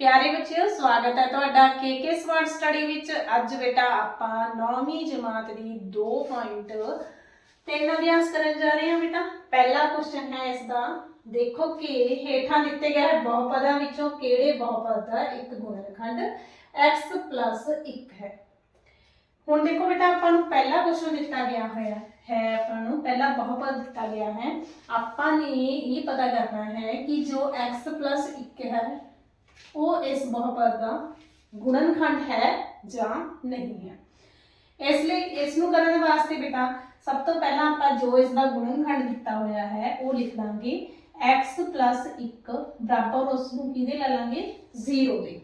ਪਿਆਰੇ ਬੱਚਿਓ, ਸਵਾਗਤ ਹੈ ਤੁਹਾਡਾ ਕੇਕੇ ਸਮਾਰਟ ਸਟੱਡੀ ਵਿੱਚ। ਅੱਜ ਬੇਟਾ, ਆਪਾਂ 9ਵੀਂ ਜਮਾਤ ਦੀ 2.3 ਅਭਿਆਸ ਕਰਨ ਜਾ ਰਹੇ ਹਾਂ ਬੇਟਾ। ਪਹਿਲਾ ਕੁਐਸਚਨ ਹੈ ਇਸ ਦਾ ਦੇਖੋ ਕਿ ਹੇਠਾਂ ਦਿੱਤੇ ਗਏ ਬਹੁਪਦਾਂ ਵਿੱਚੋਂ ਕਿਹੜੇ ਬਹੁਪਦ ਦਾ ਇੱਕ ਗੁਣਨਖੰਡ x 1 ਹੈ। ਹੁਣ ਦੇਖੋ ਬੇਟਾ, ਆਪਾਂ ਨੂੰ ਪਹਿਲਾ ਕੁਐਸਚਨ ਦਿੱਤਾ ਗਿਆ ਹੋਇਆ ਹੈ, ਆਪਾਂ ਨੂੰ ਪਹਿਲਾ ਬਹੁਪਦ ਦਿੱਤਾ ਗਿਆ ਹੈ। ਆਪਾਂ ਨੇ ਇਹ ਪਤਾ ਕਰਨਾ ਹੈ ਕਿ ਜੋ x 1 ਹੈ ਉਹ ਇਸ ਬਹੁਪਦ ਦਾ ਗੁਣਨਖੰਡ ਹੈ ਜਾਂ ਨਹੀਂ ਹੈ। ਇਸ ਲਈ ਇਸ ਨੂੰ ਕਰਨ ਵਾਸਤੇ ਬੇਟਾ, ਸਭ ਤੋਂ ਪਹਿਲਾਂ ਆਪਾਂ ਜੋ ਇਸ ਦਾ ਗੁਣਨਖੰਡ ਦਿੱਤਾ ਹੋਇਆ ਹੈ, ਉਹ ਲਿਖ ਲਾਂਗੇ। X 1 ਬਰਾਬਰ ਉਸ ਨੂੰ ਕਿਹਦੇ ਲੈ ਲਾਂਗੇ? 0 ਦੇ।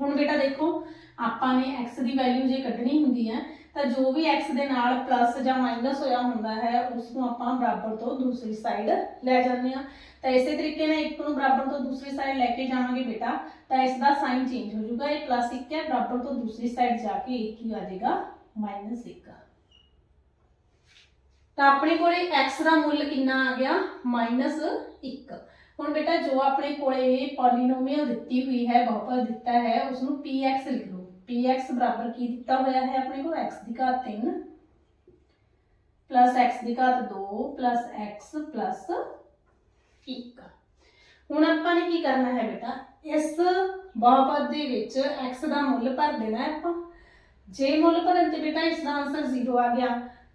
ਹੁਣ ਬੇਟਾ ਦੇਖੋ, ਆਪਾਂ ਨੇ x ਦੀ ਵੈਲਿਊ ਜੇ ਕੱਢਣੀ ਹੁੰਦੀ ਹੈ ਤਾਂ ਜੋ ਵੀ x ਦੇ ਨਾਲ ਪਲੱਸ ਜਾਂ ਮਾਈਨਸ ਹੋਇਆ ਹੁੰਦਾ ਹੈ ਉਸ ਨੂੰ ਆਪਾਂ ਬਰਾਬਰ ਤੋਂ ਦੂਸਰੀ ਸਾਈਡ ਲੈ ਜਾਂਦੇ ਹਾਂ। ਤਾਂ ਇਸੇ ਤਰੀਕੇ ਨਾਲ ਇੱਕ ਨੂੰ ਬਰਾਬਰ ਤੋਂ ਦੂਸਰੀ ਸਾਈਡ ਲੈ ਕੇ ਜਾਵਾਂਗੇ ਬੇਟਾ, ਤਾਂ ਇਸ ਦਾ ਸਾਈਨ ਚੇਂਜ ਹੋ ਜਾਊਗਾ। ਇਹ ਪਲੱਸ 1 ਹੈ, ਬਰਾਬਰ ਤੋਂ ਦੂਸਰੀ ਸਾਈਡ ਜਾ ਕੇ ਇੱਕ ਹੀ ਆ ਜਾਏਗਾ ਮਾਈਨਸ 1 ਤਾਂ ਆਪਣੇ ਕੋਲੇ x ਦਾ ਮੁੱਲ ਕਿੰਨਾ ਆ ਗਿਆ? ਮਾਈਨਸ 1 ਹੁਣ ਬੇਟਾ, ਜੋ ਆਪਣੇ ਕੋਲੇ ਪੋਲੀਨੋਮੀਅਲ ਦਿੱਤੀ ਹੋਈ ਹੈ, ਬਹੁਪਦ ਦਿੱਤਾ ਹੈ ਉਸ ਨੂੰ px ਲਿਖੋ px ਬਰਾਬਰ ਕੀ ਦਿੱਤਾ ਹੋਇਆ ਹੈ? ਆਪਣੇ ਕੋਲ x ਦੀ ਘਾਤ 3 plus x ਦੀ ਘਾਤ 2 plus x plus 1 ਹੁਣ ਆਪਾਂ ਨੇ ਕੀ ਕਰਨਾ ਹੈ ਬੇਟਾ? ਇਸ ਬਹੁਪਦ ਦੇ ਵਿੱਚ x ਦਾ ਮੁੱਲ ਭਰ ਦੇਣਾ ਹੈ ਆਪਾਂ। ਜੇ ਮੁੱਲ ਭਰਨ ਤੇ ਬੇਟਾ ਇਸ ਦਾ ਆਨਸਰ 0 ਆ ਗਿਆ,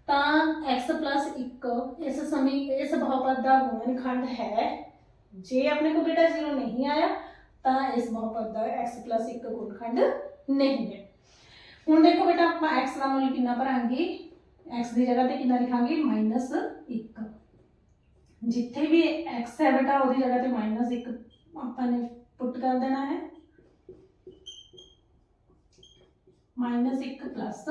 ਤਾਂ x 1 ਇਸ ਸਮੇਂ, ਇਸ ਬਹੁਪਦ ਦਾ ਗੁਣਨਖੰਡ ਹੈ। ਜੇ ਆਪਣੇ ਕੋਲ ਬੇਟਾ 0 ਨਹੀਂ ਆਇਆ, ਤਾਂ ਇਸ ਬਹੁਪਦ ਦਾ x 1 ਗੁਣਨਖੰਡ ਨਹੀਂ ਹੈ ਹੁਣ ਦੇਖੋ ਬੇਟਾ ਆਪਾਂ x ਦਾ ਮੁੱਲ ਕਿੰਨਾ ਭਰਾਂਗੇ x ਦੀ ਜਗ੍ਹਾ ਤੇ ਕਿੰਨਾ ਲਿਖਾਂਗੇ -1 ਜਿੱਥੇ ਵੀ x ਹੈ ਬੇਟਾ ਉਹਦੀ ਜਗ੍ਹਾ ਤੇ -1 ਆਪਾਂ ਨੇ ਪੁੱਟ ਕਰ ਦੇਣਾ ਹੈ -1 ਪਲੱਸ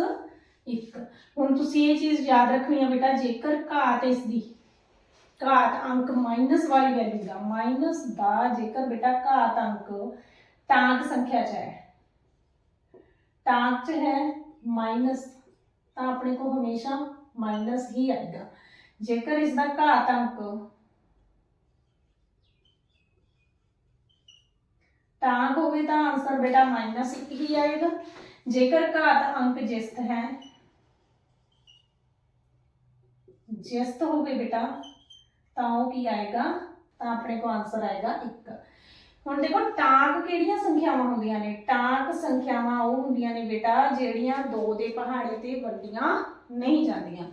1 ਹੁਣ ਤੁਸੀਂ ਇਹ ਚੀਜ਼ ਯਾਦ ਰੱਖਣੀ ਹੈ ਬੇਟਾ ਜੇਕਰ ਘਾਤ ਇਸ ਦੀ ਘਾਤ ਅੰਕ ਮਾਈਨਸ ਵਾਲੀ ਵੈਲਿਊ ਦਾ ਮਾਈਨਸ ਦਾ ਜੇਕਰ ਬੇਟਾ ਘਾਤ ਅੰਕ ਟਾਂਕ ਸੰਖਿਆ ਚ ਹੈ ਟਾਂਕ ਚ ਹੈ ਮਾਈਨਸ ਤਾਂ ਆਪਣੇ ਕੋ ਹਮੇਸ਼ਾ ਮਾਈਨਸ ਹੀ ਆਏਗਾ ਜੇਕਰ ਇਸ ਦਾ ਘਾਤ ਅੰਕ ਟਾਂਕ ਹੋਵੇ ਤਾਂ ਆਨਸਰ ਬੇਟਾ ਮਾਈਨਸ ਇੱਕ ਹੀ ਆਏਗਾ ਜੇਕਰ ਘਾਤ ਅੰਕ ਜਿਸਤ ਹੈ ਜਿਸਤ ਹੋਵੇ ਬੇਟਾ ਤਾਂ ਉਹ ਕੀ ਆਏਗਾ ਤਾਂ ਆਪਣੇ ਕੋ ਆਨਸਰ ਆਏਗਾ 1 ਹੁਣ ਦੇਖੋ ਟਾਂਕ ਕਿਹੜੀਆਂ ਸੰਖਿਆਵਾਂ ਹੁੰਦੀਆਂ ਨੇ ਟਾਂਕ ਸੰਖਿਆਵਾਂ ਉਹ ਹੁੰਦੀਆਂ ਨੇ ਬੇਟਾ ਜਿਹੜੀਆਂ 2 ਦੇ ਪਹਾੜੇ ਤੇ ਵੰਡੀਆਂ ਨਹੀਂ ਜਾਂਦੀਆਂ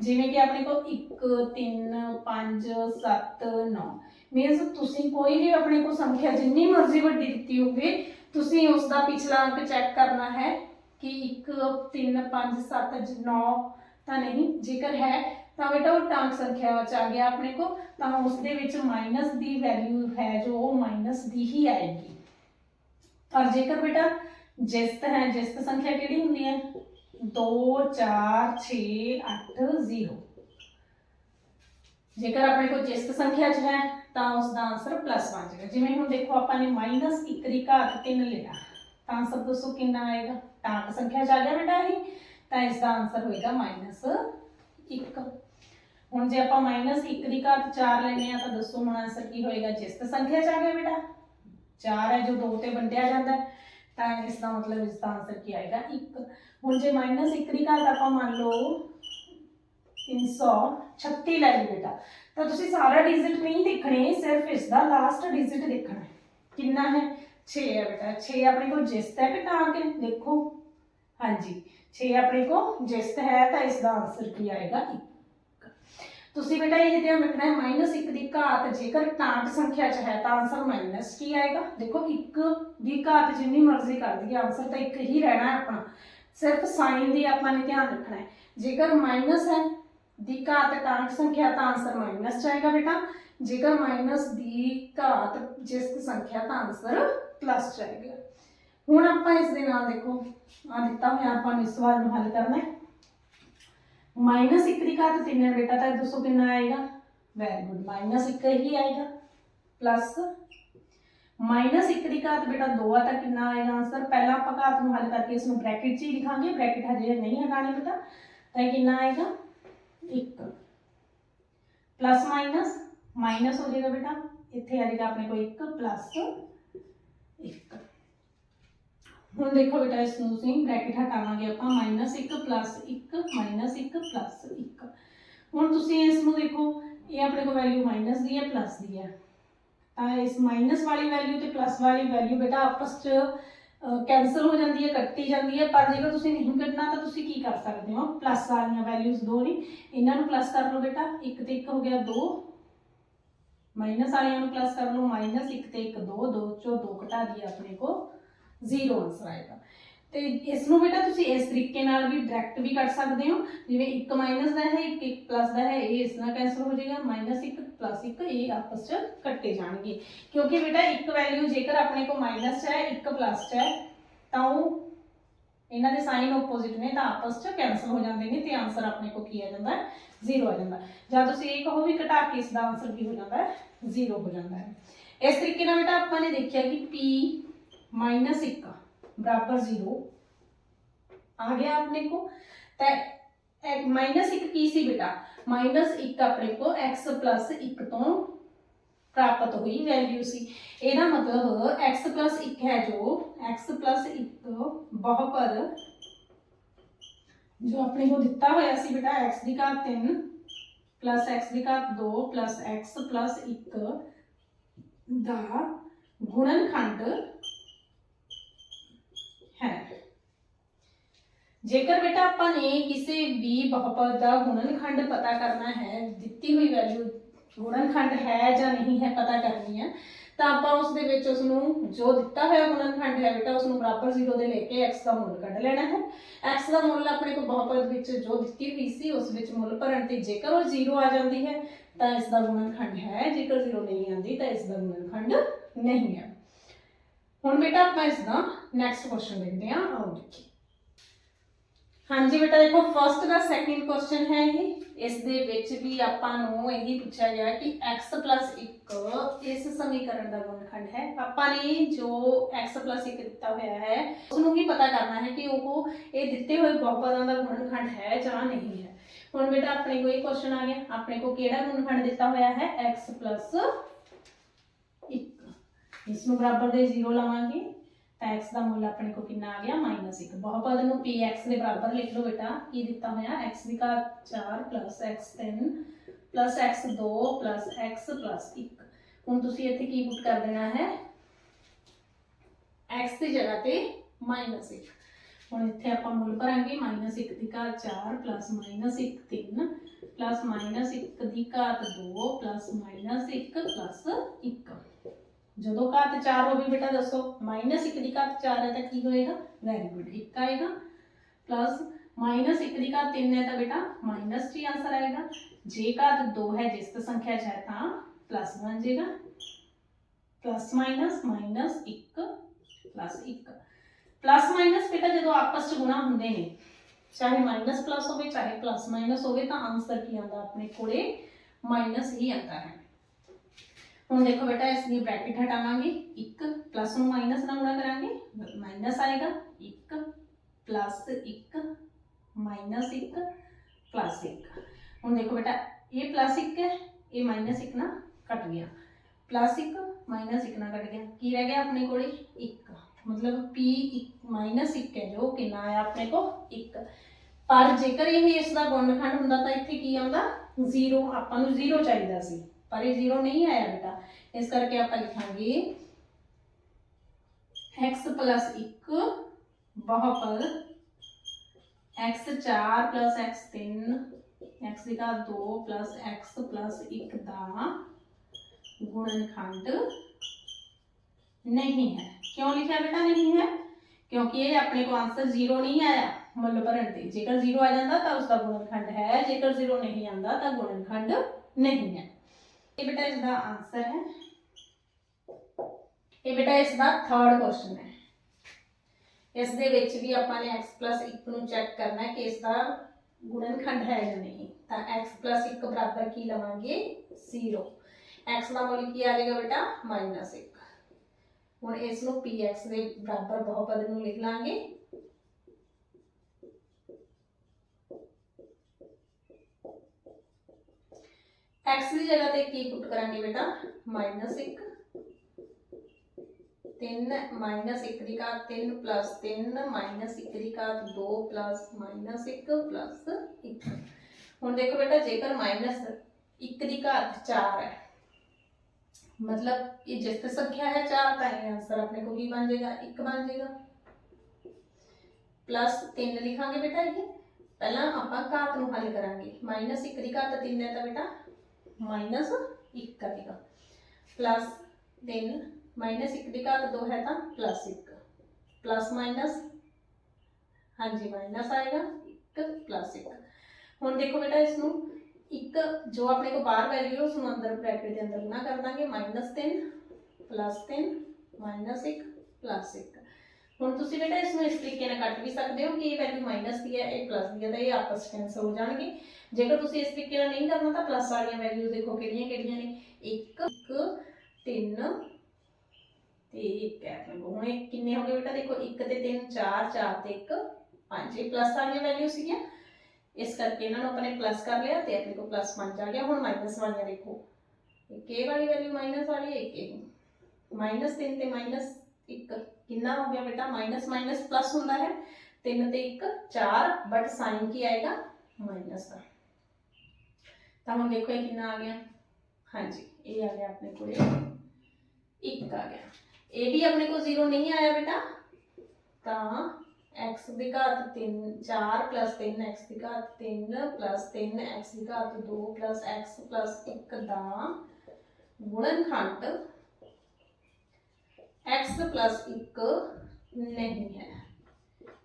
ਜਿਵੇਂ ਕਿ ਆਪਣੇ ਕੋਲ 1 3 5 7 9 ਮੀਨਸ ਤੁਸੀਂ ਕੋਈ ਵੀ ਆਪਣੇ ਕੋਲ ਸੰਖਿਆ ਜਿੰਨੀ ਮਰਜ਼ੀ ਵੱਡੀ ਦਿੱਤੀ ਹੋਵੇ ਤੁਸੀਂ ਉਸ ਦਾ ਪਿਛਲਾ ਅੰਕ ਚੈੱਕ ਕਰਨਾ ਹੈ ਕਿ 1 3 5 7 9 ਤਾਂ ਨਹੀਂ ਜੇਕਰ ਹੈ ਤਾਂ ਬੇਟਾ ਉਹ ਟਾਂਕ ਸੰਖਿਆ ਵਿੱਚ ਆ ਗਿਆ ਆਪਣੇ ਕੋ ਤਾਂ ਉਸ ਦੇ ਵਿੱਚ ਮਾਈਨਸ ਦੀ ਵੈਲਿਊ ਹੈ ਜੋ ਉਹ ਮਾਈਨਸ ਦੀ ਹੀ ਆਏਗੀ ਔਰ ਜੇਕਰ ਬੇਟਾ ਜਿਸਤ ਹੈ ਜਿਸਤ ਸੰਖਿਆ ਕਿਹੜੀ ਹੁੰਦੀ ਹੈ 2 4 6 8 0 ਜੇਕਰ ਆਪਣੇ ਕੋਲ ਜਿਸਤ ਸੰਖਿਆ ਚ ਹੈ ਤਾਂ ਉਸ ਦਾ ਆਨਸਰ ਪਲੱਸ ਬਣ ਜਾਏਗਾ ਜਿਵੇਂ ਹੁਣ ਦੇਖੋ ਆਪਾਂ ਨੇ ਮਾਈਨਸ 1 ਦੀ ਘਾਤ 3 ਲਿਆ ਤਾਂ ਆਨਸਰ ਦੱਸੋ ਕਿੰਨਾ ਆਏਗਾ ਟਾਂਕ ਸੰਖਿਆ ਚ ਆ ਗਿਆ ਬੇਟਾ ਇਹ ਤਾਂ ਇਸ ਦਾ ਆਨਸਰ ਹੋਏਗਾ ਮਾਈਨਸ 1 ਹੁਣ ਜੇ ਆਪਾਂ ਮਾਈਨਸ 1 ਦੀ ਘਾਤ 4 ਲੈਨੇ ਆ ਤਾਂ ਦੱਸੋ ਹੁਣ ਆਨਸਰ ਕੀ ਹੋਏਗਾ? ਜਿਸਤ ਸੰਖਿਆ ਚ ਆ ਗਿਆ ਬੇਟਾ। 4 ਹੈ ਜੋ 2 ਤੇ ਵੰਡਿਆ ਜਾਂਦਾ ਤਾਂ ਇਸ ਦਾ ਮਤਲਬ ਇਸ ਦਾ ਆਨਸਰ ਕੀ ਆਏਗਾ? 1 ਹੁਣ ਜੇ 1 ਦੀ ਘਾਤ ਆਪਾਂ ਮੰਨ ਲਓ 336 ਲੈ ਲਈ ਬੇਟਾ। ਤਾਂ ਤੁਸੀਂ ਸਾਰਾ ਡਿਜਿਟ ਨਹੀਂ ਦੇਖਣੇ, ਸਿਰਫ ਇਸ ਦਾ ਲਾਸਟ ਡਿਜਿਟ ਦੇਖਣਾ ਹੈ। ਕਿੰਨਾ ਹੈ? 6 ਹੈ ਬੇਟਾ। 6 ਆਪਣੇ ਕੋਲ ਜਿਸਤ ਹੈ ਕਿ ਕੇ। ਦੇਖੋ। ਹਾਂਜੀ। 6 ਆਪਣੇ ਕੋਲ ਜਿਸਤ ਹੈ ਤਾਂ ਇਸ ਦਾ ਆਨਸਰ ਕੀ ਆਏਗਾ? 1 ਤੁਸੀਂ ਬੇਟਾ ਇਹ ਧਿਆਨ ਰੱਖਣਾ ਹੈ ਮਾਈਨਸ 1 ਦੀ ਘਾਤ ਜੇਕਰ ਟਾਂਕ ਸੰਖਿਆ ਚ ਹੈ ਤਾਂ ਆਨਸਰ ਮਾਈਨਸ ਕੀ ਆਏਗਾ ਦੇਖੋ 1 ਦੀ ਘਾਤ ਜਿੰਨੀ ਮਰਜ਼ੀ ਕਰ ਦਈਏ ਆਨਸਰ ਤਾਂ ਇੱਕ ਹੀ ਰਹਿਣਾ ਹੈ ਆਪਣਾ ਸਿਰਫ ਸਾਈਨ ਦੀ ਆਪਾਂ ਨੇ ਧਿਆਨ ਰੱਖਣਾ ਹੈ ਜੇਕਰ ਮਾਈਨਸ ਹੈ ਦੀ ਘਾਤ ਟਾਂਕ ਸੰਖਿਆ ਤਾਂ ਆਨਸਰ ਮਾਈਨਸ ਚ ਆਏਗਾ ਬੇਟਾ ਜੇਕਰ ਮਾਈਨਸ ਦੀ ਘਾਤ ਜਿਸਤ ਸੰਖਿਆ ਤਾਂ ਆਨਸਰ ਪਲੱਸ ਚ ਆਏਗਾ ਹੁਣ ਆਪਾਂ ਇਸ ਦੇ ਨਾਲ ਦੇਖੋ ਆ ਦਿੱਤਾ ਹੋਇਆ ਆਪਾਂ ਨੂੰ ਇਸ ਸਵਾਲ ਨੂੰ ਹੱਲ ਕਰਨਾ ਹੈ ਮਾਈਨਸ 1 ਦੀ ਘਾਤ 3 ਹੈ ਬੇਟਾ, ਤਾਂ ਦੱਸੋ ਕਿੰਨਾ ਆਏਗਾ? ਵੈਰੀ ਗੁੱਡ ਮਾਈਨਸ 1 ਹੀ ਆਏਗਾ ਪਲੱਸ ਮਾਈਨਸ 1 ਦੀ ਘਾਤ ਬੇਟਾ 2 ਆ, ਤਾਂ ਕਿੰਨਾ ਆਏਗਾ ਆਨਸਰ ਪਹਿਲਾਂ ਆਪਾਂ ਘਾਤ ਨੂੰ ਹੱਲ ਕਰਕੇ ਇਸ ਨੂੰ ਬ੍ਰੈਕਟ 'ਚ ਹੀ ਲਿਖਾਂਗੇ, ਬ੍ਰੈਕਟ ਹਜੇ ਨਹੀਂ ਹਟਾਣੀ ਬੇਟਾ ਤਾਂ ਇਹ ਕਿੰਨਾ ਆਏਗਾ? 1 ਪਲੱਸ ਮਾਈਨਸ ਮਾਈਨਸ ਹੋ ਜਾਏਗਾ ਬੇਟਾ, ਇੱਥੇ ਆ ਜਾਏਗਾ ਆਪਣੇ ਕੋਲ 1 ਪਲੱਸ 1 ਹੁਣ ਦੇਖੋ ਬੇਟਾ, ਇਸ ਨੂੰ ਅਸੀਂ ਬ੍ਰੈਕਟ ਹਟਾਵਾਂਗੇ ਆਪਾਂ -1 1 1 1 1 ਹੁਣ ਤੁਸੀਂ ਇਸ ਨੂੰ ਦੇਖੋ, ਇਹ ਆਪਣੇ ਕੋਲ ਵੈਲਿਊ ਮਾਈਨਸ ਦੀ ਹੈ ਪਲੱਸ ਦੀ ਹੈ। ਤਾਂ ਇਸ ਮਾਈਨਸ ਵਾਲੀ ਵੈਲਿਊ ਤੇ ਪਲੱਸ ਵਾਲੀ ਵੈਲਿਊ ਬੇਟਾ ਆਪਸ 'ਚ ਕੈਨਸਲ ਹੋ ਜਾਂਦੀ ਹੈ, ਕੱਟੀ ਜਾਂਦੀ ਹੈ। ਪਰ ਜੇਕਰ ਤੁਸੀਂ ਨਹੀਂ ਕੱਟਣਾ, ਤਾਂ ਤੁਸੀਂ ਕੀ ਕਰ ਸਕਦੇ ਹੋ? ਪਲੱਸ ਵਾਲੀਆਂ ਵੈਲਿਊਜ਼ ਦੋ ਨੇ। ਇਹਨਾਂ ਨੂੰ ਪਲੱਸ ਕਰ ਲਓ ਬੇਟਾ। 1 ਤੇ 1 ਹੋ ਗਿਆ 2 ਮਾਈਨਸ ਵਾਲਿਆਂ ਨੂੰ ਪਲੱਸ ਕਰ ਲਓ। ਮਾਈਨਸ 1 ਤੇ 1 2 2 ਚੋਂ 2 ਘਟਾ ਦਈਏ ਆਪਣੇ ਕੋ ਜ਼ੀਰੋ ਆਨਸਰ ਆਏਗਾ। ਤੇ ਇਸ ਨੂੰ ਬੇਟਾ ਤੁਸੀਂ ਇਸ ਤਰੀਕੇ ਨਾਲ ਵੀ ਡਾਇਰੈਕਟ ਵੀ ਕੱਢ ਸਕਦੇ ਹੋ। ਜਿਵੇਂ 1 ਮਾਈਨਸ ਦਾ ਹੈ 1 1 ਪਲੱਸ ਦਾ ਹੈ, ਇਹ ਇਸ ਨਾਲ ਕੈਂਸਲ ਹੋ ਜਾਏਗਾ। ਮਾਈਨਸ 1 ਪਲੱਸ 1 ਇਹ ਆਪਸ ਚ ਕੱਟੇ ਜਾਣਗੇ। ਕਿਉਂਕਿ ਬੇਟਾ ਇੱਕ ਵੈਲਿਊ ਜੇਕਰ ਆਪਣੇ ਕੋ ਮਾਈਨਸ ਚ ਹੈ, ਇੱਕ ਪਲੱਸ ਚ ਹੈ, ਤਾਂ ਉਹ ਇਹਨਾਂ ਦੇ ਸਾਈਨ ਆਪੋਜ਼ਿਟ ਨੇ, ਤਾਂ ਆਪਸ ਚ ਕੈਂਸਲ ਹੋ ਜਾਂਦੇ ਨੇ ਤੇ ਆਨਸਰ ਆਪਣੇ ਕੋ ਕੀ ਆ ਜਾਂਦਾ ਹੈ? 0 ਆ ਜਾਂਦਾ। ਜਾਂ ਤੁਸੀਂ ਇਹ ਕਹੋ ਵੀ ਘਟਾ ਕੇ ਇਸ ਦਾ ਆਨਸਰ ਕੀ ਹੋ ਜਾਂਦਾ ਹੈ? 0 ਹੋ ਜਾਂਦਾ ਹੈ। ਇਸ ਤਰੀਕੇ ਨਾਲ ਬੇਟਾ ਆਪਾਂ ਨੇ ਦੇਖਿਆ ਕਿ p माइनस इक्का बराबर ज़ीरो। आ गया आपने को। माइनस एक की सी बेटा, माइनस एक अपने को एक्स प्लस एक तो प्राप्त हुई वैल्यू सी। ए मतलब एक्स प्लस एक है जो एक्स प्लस एक तो बहुपर जो अपने को दिता हुआ सी बेटा एक्स की घात तीन प्लस एक्स की घात दो प्लस एक्स प्लस एक का गुणनखंड ਹੈ। ਜੇਕਰ ਬੇਟਾ ਆਪਾਂ ਨੇ ਕਿਸੇ ਵੀ ਬਹੁਪਦ ਦਾ ਗੁਣਨਖੰਡ ਪਤਾ ਕਰਨਾ ਹੈ, ਦਿੱਤੀ ਹੋਈ ਵੈਲਿਊ ਗੁਣਨਖੰਡ ਹੈ ਜਾਂ ਨਹੀਂ ਹੈ ਪਤਾ ਕਰਨੀ ਹੈ ਤਾਂ ਆਪਾਂ ਉਸ ਦੇ ਵਿੱਚ ਉਸ ਨੂੰ ਜੋ ਦਿੱਤਾ ਹੋਇਆ ਗੁਣਨਖੰਡ ਹੈ ਬੇਟਾ ਉਸ ਨੂੰ ਬਰਾਬਰ 0 ਦੇ ਲੈ ਕੇ x ਦਾ ਮੁੱਲ ਕੱਢ ਲੈਣਾ ਹੈ। x ਦਾ ਮੁੱਲ ਆਪਣੇ ਕੋਲ ਬਹੁਪਦ ਵਿੱਚ ਜੋ ਦਿੱਤੀ ਹੋਈ ਸੀ, ਉਸ ਵਿੱਚ ਮੁੱਲ ਭਰਨ ਤੇ ਜੇਕਰ ਉਹ 0 ਆ ਜਾਂਦੀ ਹੈ, ਤਾਂ ਇਸ ਦਾ ਗੁਣਨਖੰਡ ਹੈ। ਜੇਕਰ 0 ਨਹੀਂ ਆਉਂਦੀ, ਤਾਂ ਇਸ ਦਾ ਗੁਣਨਖੰਡ ਨਹੀਂ ਹੈ ਹੁਣ ਬੇਟਾ ਆਪਾਂ ਇਸ ਦਾ ਨੈਕਸਟ ਕੁਐਸਚਨ ਦੇਖਦੇ ਹਾਂ ਆਓ ਦੇਖੀਏ ਹਾਂਜੀ ਬੇਟਾ ਦੇਖੋ ਫਰਸਟ ਦਾ ਸੈਕਿੰਡ ਕੁਐਸਚਨ ਹੈ ਇਹ ਇਸ ਦੇ ਵਿੱਚ ਵੀ ਆਪਾਂ ਨੂੰ ਇਹੀ ਪੁੱਛਿਆ ਗਿਆ ਕਿ x 1 ਇਸ ਸਮੀਕਰਨ ਦਾ ਗੁਣਨਖੰਡ ਹੈ ਆਪਾਂ ਨੇ ਜੋ x 1 ਦਿੱਤਾ ਹੋਇਆ ਹੈ ਉਸ ਨੂੰ ਹੀ ਪਤਾ ਕਰਨਾ ਹੈ ਕਿ ਉਹ ਇਹ ਦਿੱਤੇ ਹੋਏ ਬਹੁਪਦਾਂ ਦਾ ਗੁਣਨਖੰਡ ਹੈ ਜਾਂ ਨਹੀਂ ਹੈ ਹੁਣ ਬੇਟਾ ਆਪਣੇ ਕੋਲ ਇਹ ਕੁਐਸਚਨ ਆ ਗਿਆ ਆਪਣੇ ਕੋਲ ਕਿਹੜਾ ਗੁਣਨਖੰਡ ਦਿੱਤਾ ਹੋਇਆ ਹੈ x 1 ਇਸ ਨੂੰ ਬਰਾਬਰ ਦੇ 0 ਲਵਾਂਗੇ, ਤਾਂ x ਦਾ ਮੁੱਲ ਆਪਣੇ ਕੋ ਕਿੰਨਾ ਆ ਗਿਆ? -1 ਬਹੁਪਦ ਨੂੰ px ਦੇ ਬਰਾਬਰ ਲਿਖ ਲਓ ਬੇਟਾ। ਕੀ ਦਿੱਤਾ ਹੋਇਆ? x ਦੀ ਘਾਤ 4 x3 x2 x 1 ਹੁਣ ਤੁਸੀਂ ਇੱਥੇ ਕੀ ਪੁੱਟ ਕਰ ਦੇਣਾ ਹੈ? x ਦੀ ਜਗ੍ਹਾ ਤੇ -1 ਹੁਣ ਇੱਥੇ ਆਪਾਂ ਮੁੱਲ ਭਰਾਂਗੇ। -1 ਦੀ ਘਾਤ 4 1 3 1 ਦੀ ਘਾਤ 2 1 1 ਜਦੋਂ ਘਾਤ 4 ਹੋਵੇ ਬੇਟਾ ਦੱਸੋ -1 ਦੀ ਘਾਤ 4 ਹੈ ਤਾਂ ਕੀ ਹੋਏਗਾ ਵੈਰੀ ਗੁੱਡ 1 ਆਏਗਾ ਪਲੱਸ -1 ਦੀ ਘਾਤ 3 ਹੈ ਤਾਂ ਬੇਟਾ ਮਾਈਨਸ 3 ਆਂਸਰ ਆਏਗਾ ਜੇ ਘਾਤ 2 ਹੈ ਜਿਸ ਤੇ ਸੰਖਿਆ 'ਚ ਹੈ ਤਾਂ ਪਲੱਸ ਬਣ ਜਾਏਗਾ plus minus minus 1 plus 1 plus minus ਬੇਟਾ ਜਦੋਂ ਆਪਸ 'ਚ ਗੁਣਾ ਹੁੰਦੇ ਨੇ ਚਾਹੇ ਮਾਈਨਸ ਪਲੱਸ ਹੋਵੇ ਚਾਹੇ ਪਲੱਸ ਮਾਈਨਸ ਹੋਵੇ ਤਾਂ ਆਨਸਰ ਕੀ ਆਉਂਦਾ ਆਪਣੇ ਕੋਲੇ ਮਾਈਨਸ ਹੀ ਆਉਂਦਾ ਹੈ ਹੁਣ ਦੇਖੋ ਬੇਟਾ, ਇਸ ਦੀ ਬ੍ਰੈਕਟ ਹਟਾਵਾਂਗੇ। 1 ਪਲੱਸ ਨੂੰ ਮਾਈਨਸ ਨਾਲ ਗੁਣਾ ਕਰਾਂਗੇ। ਮਾਈਨਸ ਆਏਗਾ। 1 ਪਲੱਸ 1 ਮਾਈਨਸ 1 ਪਲੱਸ 1 ਹੁਣ ਦੇਖੋ ਬੇਟਾ, ਇਹ ਪਲੱਸ 1 ਹੈ, ਇਹ ਮਾਈਨਸ 1 ਨਾਲ ਕੱਟ ਗਿਆ। ਪਲੱਸ 1 ਮਾਈਨਸ 1 ਨਾਲ ਕੱਟ ਗਿਆ। ਕੀ ਰਹਿ ਗਿਆ ਆਪਣੇ ਕੋਲ? 1 ਮਤਲਬ p ਮਾਈਨਸ 1 ਹੈ ਜੋ ਕਿੰਨਾ ਆਇਆ ਆਪਣੇ ਕੋ 1 ਪਰ ਜੇਕਰ ਇਹ ਇਸ ਦਾ ਗੁਣਨਖੰਡ ਹੁੰਦਾ ਤਾਂ ਇੱਥੇ ਕੀ ਆਉਂਦਾ? 0 ਆਪਾਂ ਨੂੰ 0 ਚਾਹੀਦਾ ਸੀ। ਪਰ ਇਹ 0 ਨਹੀਂ ਆਇਆ ਬੇਟਾ ਇਸ ਕਰਕੇ ਆਪਾਂ ਲਿਖਾਂਗੇ x 1 ਬਹੁਪਦ x 4 x 3 x ਦੀ ਘਾਤ 2 x 1 ਦਾ ਗੁਣਨਖੰਡ ਨਹੀਂ ਹੈ ਕਿਉਂ ਲਿਖਿਆ ਬੇਟਾ ਨਹੀਂ ਹੈ ਕਿਉਂਕਿ ਇਹ ਆਪਣੇ ਕੋ ਆਨਸਰ 0 ਨਹੀਂ ਆਇਆ ਮੁੱਲ ਭਰਨ ਤੇ ਜੇਕਰ 0 ਆ ਜਾਂਦਾ ਤਾਂ ਉਸ ਦਾ ਗੁਣਨਖੰਡ ਹੈ ਜੇਕਰ 0 ਨਹੀਂ ਆਂਦਾ ਤਾਂ ਗੁਣਨਖੰਡ ਨਹੀਂ ਹੈ ਇਹ ਬੇਟਾ ਇਸ ਦਾ ਆਨਸਰ ਹੈ। ਇਹ ਬੇਟਾ ਇਸ ਦਾ ਥਰਡ ਕੁਐਸਚਨ ਹੈ। ਇਸ ਦੇ ਵਿੱਚ ਵੀ ਆਪਾਂ ਨੇ x 1 ਨੂੰ ਚੈੱਕ ਕਰਨਾ ਹੈ ਕਿ ਇਸ ਦਾ ਗੁਣਨਖੰਡ ਹੈ ਜਾਂ ਨਹੀਂ। ਤਾਂ x 1 ਬਰਾਬਰ ਕੀ ਲਵਾਂਗੇ? 0 x ਦਾ ਮੁੱਲ ਕੀ ਆ ਜਾਏਗਾ ਬੇਟਾ? -1 ਹੁਣ ਇਸ ਨੂੰ px ਦੇ ਬਰਾਬਰ ਬਹੁਪਦ ਨੂੰ ਲਿਖ ਲਾਂਗੇ। x ਦੀ ਜਗ੍ਹਾ ਤੇ ਕੀ ਪੁੱਟ ਕਰਾਂਗੇ ਬੇਟਾ -1 3 ਮਾਈਨਸ 1 ਦੀ ਘਾਤ 3 ਪਲੱਸ 3 ਮਾਈਨਸ 1 ਦੀ ਘਾਤ 2 ਪਲੱਸ ਮਾਈਨਸ 1 ਪਲੱਸ 1 ਹੁਣ ਦੇਖੋ ਬੇਟਾ ਜੇਕਰ ਮਾਈਨਸ 1 ਦੀ ਘਾਤ 4 ਹੈ ਮਤਲਬ ਇਹ ਜਿਸ ਤੇ ਸੰਖਿਆ ਹੈ 4 ਤਾਂ ਇਹ ਆਨਸਰ ਆਪਣੇ ਕੋਲ ਕੀ ਬਣ ਜਾਏਗਾ 1 ਬਣ ਜਾਏਗਾ ਪਲੱਸ 3 ਲਿਖਾਂਗੇ ਬੇਟਾ ਇਹ ਪਹਿਲਾਂ ਆਪਾਂ ਘਾਤ ਨੂੰ ਹੱਲ ਕਰਾਂਗੇ ਮਾਈਨਸ 1 ਦੀ ਘਾਤ 3 ਹੈ ਤਾਂ ਬੇਟਾ ਮਾਈਨਸ 1 ਆਏਗਾ ਪਲੱਸ 3 ਮਾਈਨਸ 1 ਦੀ ਘਾਤ 2 ਹੈ ਤਾਂ ਪਲੱਸ 1 ਪਲੱਸ ਮਾਈਨਸ ਹਾਂਜੀ ਮਾਈਨਸ ਆਏਗਾ 1 ਪਲੱਸ 1 ਹੁਣ ਦੇਖੋ ਬੇਟਾ ਇਸ ਨੂੰ ਇੱਕ ਜੋ ਆਪਣੇ ਕੋਲ ਬਾਹਰ ਵੈਲਿਊ ਹੈ ਉਸ ਨੂੰ ਅੰਦਰ ਬ੍ਰੈਕਟ ਦੇ ਅੰਦਰ ਗੁਣਾ ਕਰ ਦਾਂਗੇ। -3 ਪਲੱਸ 3 ਮਾਈਨਸ 1 ਪਲੱਸ 1 ਹੁਣ ਤੁਸੀਂ ਬੇਟਾ ਇਸ ਨੂੰ ਇਸ ਤਰੀਕੇ ਨਾਲ ਕੱਟ ਵੀ ਸਕਦੇ ਹੋ ਕਿ ਇਹ ਵੈਲਿਊ ਮਾਈਨਸ ਦੀ ਹੈ, ਇਹ ਪਲੱਸ ਦੀ ਹੈ ਤਾਂ ਇਹ ਆਪਸ ਕੈਂਸਲ ਹੋ ਜਾਣਗੇ। ਜੇਕਰ ਤੁਸੀਂ ਇਸ ਤਰੀਕੇ ਨਾਲ ਨਹੀਂ ਕਰਨਾ ਤਾਂ ਪਲੱਸ ਵਾਲੀਆਂ ਵੈਲਿਊ ਦੇਖੋ ਕਿਹੜੀਆਂ ਕਿਹੜੀਆਂ ਨੇ। 1 1 3 ਤੇ 1 ਹੈ ਹੁਣ ਇਹ ਕਿੰਨੇ ਹੋ ਗਏ ਬੇਟਾ? ਦੇਖੋ 1 ਤੇ 3 4 4 ਤੇ 1 5 ਇਹ ਪਲੱਸ ਵਾਲੀਆਂ ਵੈਲਿਊ ਸੀਗੀਆਂ। ਇਸ ਕਰਕੇ ਇਹਨਾਂ ਨੂੰ ਆਪਣੇ ਪਲੱਸ ਕਰ ਲਿਆ ਤੇ ਆਪਣੇ ਕੋਲ ਪਲੱਸ 5 ਆ ਗਿਆ। ਹੁਣ ਮਾਈਨਸ ਵਾਲੀਆਂ ਦੇਖੋ। ਇਹ k ਵਾਲੀ ਵੈਲਿਊ ਮਾਈਨਸ ਵਾਲੀ ਹੈ k ਮਾਈਨਸ 3 ਤੇ ਮਾਈਨਸ 1 ਕਿੰਨਾ ਹੋ ਗਿਆ ਬੇਟਾ? ਮਾਈਨਸ ਮਾਈਨਸ ਪਲੱਸ ਹੁੰਦਾ ਹੈ। 3 ਤੇ 1 4 ਬਟ ਸਾਈਨ ਕੀ ਆਏਗਾ? ਮਾਈਨਸ ਦਾ। ਤਾਂ ਹੁਣ ਦੇਖੋ ਇਹ ਕਿੰਨਾ ਆ ਗਿਆ। ਹਾਂਜੀ, ਇਹ ਆ ਗਿਆ ਆਪਣੇ ਕੋਲ। 1 ਆ ਗਿਆ। ਇਹ ਵੀ ਆਪਣੇ ਕੋਲ 0 ਨਹੀਂ ਆਇਆ ਬੇਟਾ। ਤਾਂ x ਦੀ ਘਾਤ 3 4 3 x ਦੀ ਘਾਤ 3 3 x ਦੀ ਘਾਤ 2 x 1 ਦਾ ਗੁਣਨਖੰਡ x 1 ਨਹੀਂ ਹੈ।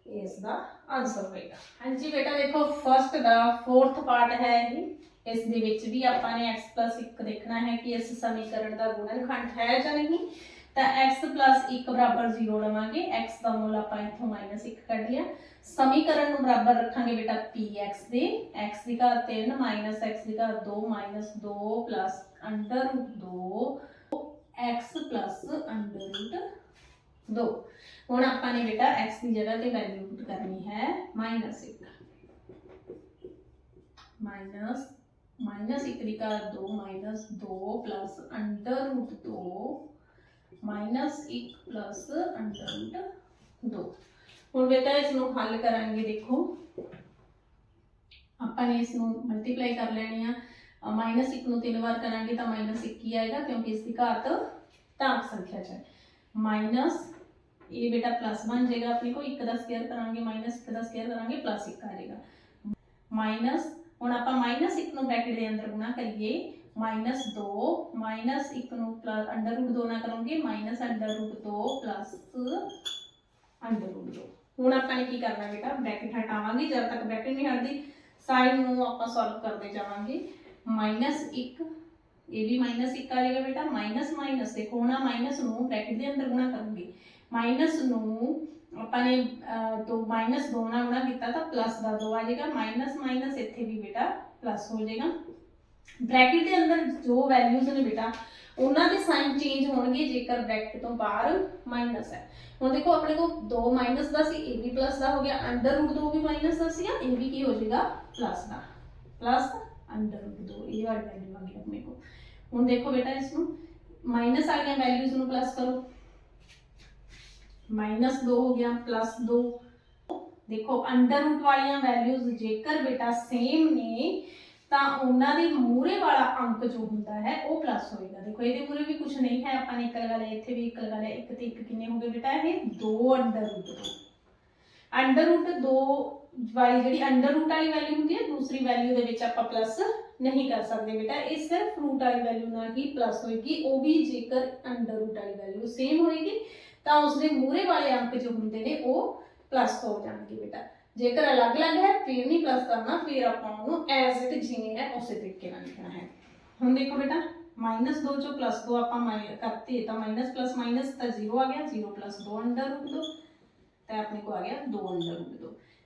ਇਸ ਦਾ ਆਨਸਰ ਹੋਏਗਾ। ਹਾਂਜੀ ਬੇਟਾ, ਦੇਖੋ ਫਰਸਟ ਦਾ ਫੋਰਥ ਪਾਰਟ ਹੈ ਇਹ। ਇਸ ਦੇ ਵਿੱਚ ਵੀ ਆਪਾਂ ਨੇ x 1 ਦੇਖਣਾ ਹੈ ਕਿ ਇਸ ਸਮੀਕਰਨ ਦਾ ਗੁਣਨਖੰਡ ਹੈ ਜਾਂ ਨਹੀਂ। ਤਾਂ x 1 ਬਰਾਬਰ 0 ਲਵਾਂਗੇ। X ਦਾ ਮੁੱਲ ਆਪਾਂ ਇੱਥੋਂ ਮਾਈਨਸ 1 ਕੱਢ ਲਿਆ। ਸਮੀਕਰਨ ਨੂੰ ਬਰਾਬਰ ਰੱਖਾਂਗੇ ਬੇਟਾ px ਦੇ। X ਦੀ ਘਾਤ 3 ਮਾਈਨਸ x ਦੀ ਘਾਤ 2 minus 2 plus under root 2 x plus under root 2 ਹੁਣ ਆਪਾਂ ਨੇ ਬੇਟਾ x ਦੀ ਜਗ੍ਹਾ ਤੇ ਵੈਲਿਊ ਪੁੱਟ ਕਰਨੀ ਹੈ ਮਾਈਨਸ 1 ਮਾਈਨਸ ਮਾਈਨਸ 1 ਦੀ ਘਾਤ 2 minus 2 plus under root 2 minus 1 plus under root 2 ਹੁਣ ਬੇਟਾ ਇਸ ਨੂੰ ਹੱਲ ਕਰਾਂਗੇ ਦੇਖੋ ਆਪਾਂ ਨੇ ਇਸ ਨੂੰ ਮਲਟੀਪਲਾਈ ਕਰ ਲੈਣੀ ਆ ਮਾਈਨਸ 1 ਨੂੰ ਤਿੰਨ ਵਾਰ ਕਰਾਂਗੇ ਤਾਂ ਮਾਈਨਸ 1 ਹੀ ਆਏਗਾ ਕਿਉਂਕਿ ਇਸ ਦੀ ਘਾਤ ਤਾਂਕ ਸੰਖਿਆ ਚ ਮਾਈਨਸ ਇਹ ਬੇਟਾ ਪਲੱਸ ਬਣ ਜਾਏਗਾ, ਆਪਣੇ ਕੋ 1 ਦਾ ਸਕੁਅਰ ਕਰਾਂਗੇ ਮਾਈਨਸ 1 ਦਾ ਸਕੁਅਰ ਕਰਾਂਗੇ ਪਲੱਸ 1 ਆ ਜਾਏਗਾ। ਮਾਈਨਸ ਹੁਣ ਆਪਾਂ ਮਾਈਨਸ 1 ਨੂੰ ਬ੍ਰੈਕਟ ਦੇ ਅੰਦਰ ਗੁਣਾ ਕਰੀਏ ਮਾਈਨਸ 2 ਮਾਈਨਸ 1 ਨੂੰ ਅੰਡਰ ਰੂਟ 2 ਨਾਲ ਕਰਾਂਗੇ minus under root 2 plus under root 2 ਹੁਣ ਆਪਾਂ ਨੇ ਕੀ ਕਰਨਾ ਬੇਟਾ? ਬ੍ਰੈਕਟ ਹਟਾਵਾਂਗੇ, ਜਦ ਤੱਕ ਬ੍ਰੈਕਟ ਨਹੀਂ ਹਟਦੀ ਸਾਈਨ ਨੂੰ ਆਪਾਂ ਸੋਲਵ ਕਰਦੇ ਜਾਵਾਂਗੇ। ਮਾਈਨਸ 1 ਇਹ ਵੀ ਮਾਈਨਸ 1 ਆ ਜਾਏਗਾ ਬੇਟਾ, ਮਾਈਨਸ ਮਾਈਨਸ, ਦੇਖੋ ਹੁਣ ਮਾਈਨਸ ਨੂੰ ਬ੍ਰੈਕਟ ਦੇ ਅੰਦਰ ਗੁਣਾ ਕਰਾਂਗੇ ਮਾਈਨਸ ਨੂੰ ਆਪਾਂ ਨੇ ਤੋਂ ਮਾਈਨਸ 2 ਨਾਲ ਗੁਣਾ ਕੀਤਾ ਤਾਂ ਪਲੱਸ ਦਾ 2 ਆ ਜਾਏਗਾ। ਮਾਈਨਸ ਮਾਈਨਸ ਇੱਥੇ ਵੀ ਬੇਟਾ ਪਲੱਸ ਹੋ ਜਾਏਗਾ। ਬ੍ਰੈਕਟ ਦੇ ਅੰਦਰ ਜੋ ਵੈਲਿਊਜ਼ ਨੇ ਬੇਟਾ, ਉਹਨਾਂ ਦੇ ਸਾਈਨ ਚੇਂਜ ਹੋਣਗੇ ਜੇਕਰ ਬ੍ਰੈਕਟ ਤੋਂ ਬਾਹਰ ਮਾਈਨਸ ਹੈ। ਹੁਣ ਦੇਖੋ ਆਪਣੇ ਕੋਲ 2 ਮਾਈਨਸ ਦਾ ਸੀ, ਇਹ ਵੀ ਪਲੱਸ ਦਾ ਹੋ ਗਿਆ। ਅੰਡਰ ਰੂਟ 2 ਵੀ ਮਾਈਨਸ ਦਾ ਸੀਗਾ, ਇਹ ਵੀ ਕੀ ਹੋ ਜਾਏਗਾ? ਪਲੱਸ ਦਾ। ਪਲੱਸ ਅੰਡਰ ਰੂਟ 2 ਇਹ ਵਾਲੀ ਵੈਲਿਊ ਆ ਗਈ ਆਪਣੇ ਕੋਲ। ਹੁਣ ਦੇਖੋ ਬੇਟਾ ਇਸ ਨੂੰ ਮਾਈਨਸ ਵਾਲੀਆਂ ਵੈਲਿਊਜ਼ ਨੂੰ ਪਲੱਸ ਕਰੋ। ਮਾਈਨਸ 2 ਹੋ ਗਿਆ ਪਲੱਸ 2 ਦੇਖੋ ਅੰਡਰ ਰੂਟ ਵਾਲੀਆਂ ਵੈਲਿਊਜ਼ ਜੇਕਰ ਬੇਟਾ ਸੇਮ ਨੇ, ਤਾਂ ਉਹਨਾਂ ਦੇ ਮੂਰੇ ਵਾਲਾ ਅੰਕ ਜੋ ਹੁੰਦਾ ਹੈ, ਉਹ ਪਲੱਸ ਹੋਏਗਾ। ਦੇਖੋ, ਇਹਦੇ ਮੂਰੇ ਵੀ ਕੁਝ ਨਹੀਂ ਹੈ, ਆਪਾਂ ਨੇ ਇੱਕ ਲਗਾ ਲਿਆ ਇੱਥੇ ਵੀ ਇੱਕ ਲਗਾ ਲਿਆ ਇੱਕ ਤੇ ਇੱਕ ਕਿੰਨੇ ਹੋ ਗਏ ਬੇਟਾ? ਇਹ 2 ਅੰਡਰ ਰੂਟ 2 ਅੰਡਰ ਰੂਟ 2 ਵਾਲੀ ਜਿਹੜੀ ਅੰਡਰ ਰੂਟ ਵਾਲੀ ਵੈਲਿਊ ਹੁੰਦੀ ਹੈ ਦੂਸਰੀ ਵੈਲਿਊ ਦੇ ਵਿੱਚ ਆਪਾਂ ਪਲੱਸ ਨਹੀਂ ਕਰ ਸਕਦੇ ਬੇਟਾ ਇਹ ਸਿਰਫ ਰੂਟ ਵਾਲੀ ਵੈਲਿਊ ਨਾਲ ਹੀ ਪਲੱਸ ਹੋਏਗੀ ਉਹ ਵੀ ਜੇਕਰ ਅੰਡਰ ਰੂਟ ਵਾਲੀ ਵੈਲਿਊ ਸੇਮ ਹੋਏਗੀ ਤਾਂ ਉਸਦੇ ਮੂਰੇ ਵਾਲੇ ਅੰਕ ਜੋ ਹੁੰਦੇ ਨੇ ਉਹ ਪਲੱਸ ਹੋ ਜਾਣਗੇ ਬੇਟਾ ਜੇਕਰ ਅਲੱਗ-ਅਲੱਗ ਹੈ ਫਿਰ ਨਹੀਂ ਪਲੱਸ ਕਰਨਾ ਫਿਰ ਆਪਾਂ ਉਹਨੂੰ ਐਜ਼ ਇਟ ਜਿਵੇਂ ਹੈ ਉਸੇ ਤਰੀਕੇ ਨਾਲ ਲਿਖਣਾ ਹੈ ਹੁਣ ਦੇਖੋ ਬੇਟਾ -2 ਚੋਂ +2 ਆਪਾਂ ਮਾਈ ਕਰਤੇ ਤਾਂ ਮਾਈਨਸ ਪਲੱਸ ਮਾਈਨਸ ਤਾਂ 0 ਆ ਗਿਆ 0 2 ਅੰਡਰ ਰੂਟ 2 ਤਾਂ ਆਪਣੇ ਕੋ ਆ ਗਿਆ 2 ਅੰਡਰ ਰੂਟ 2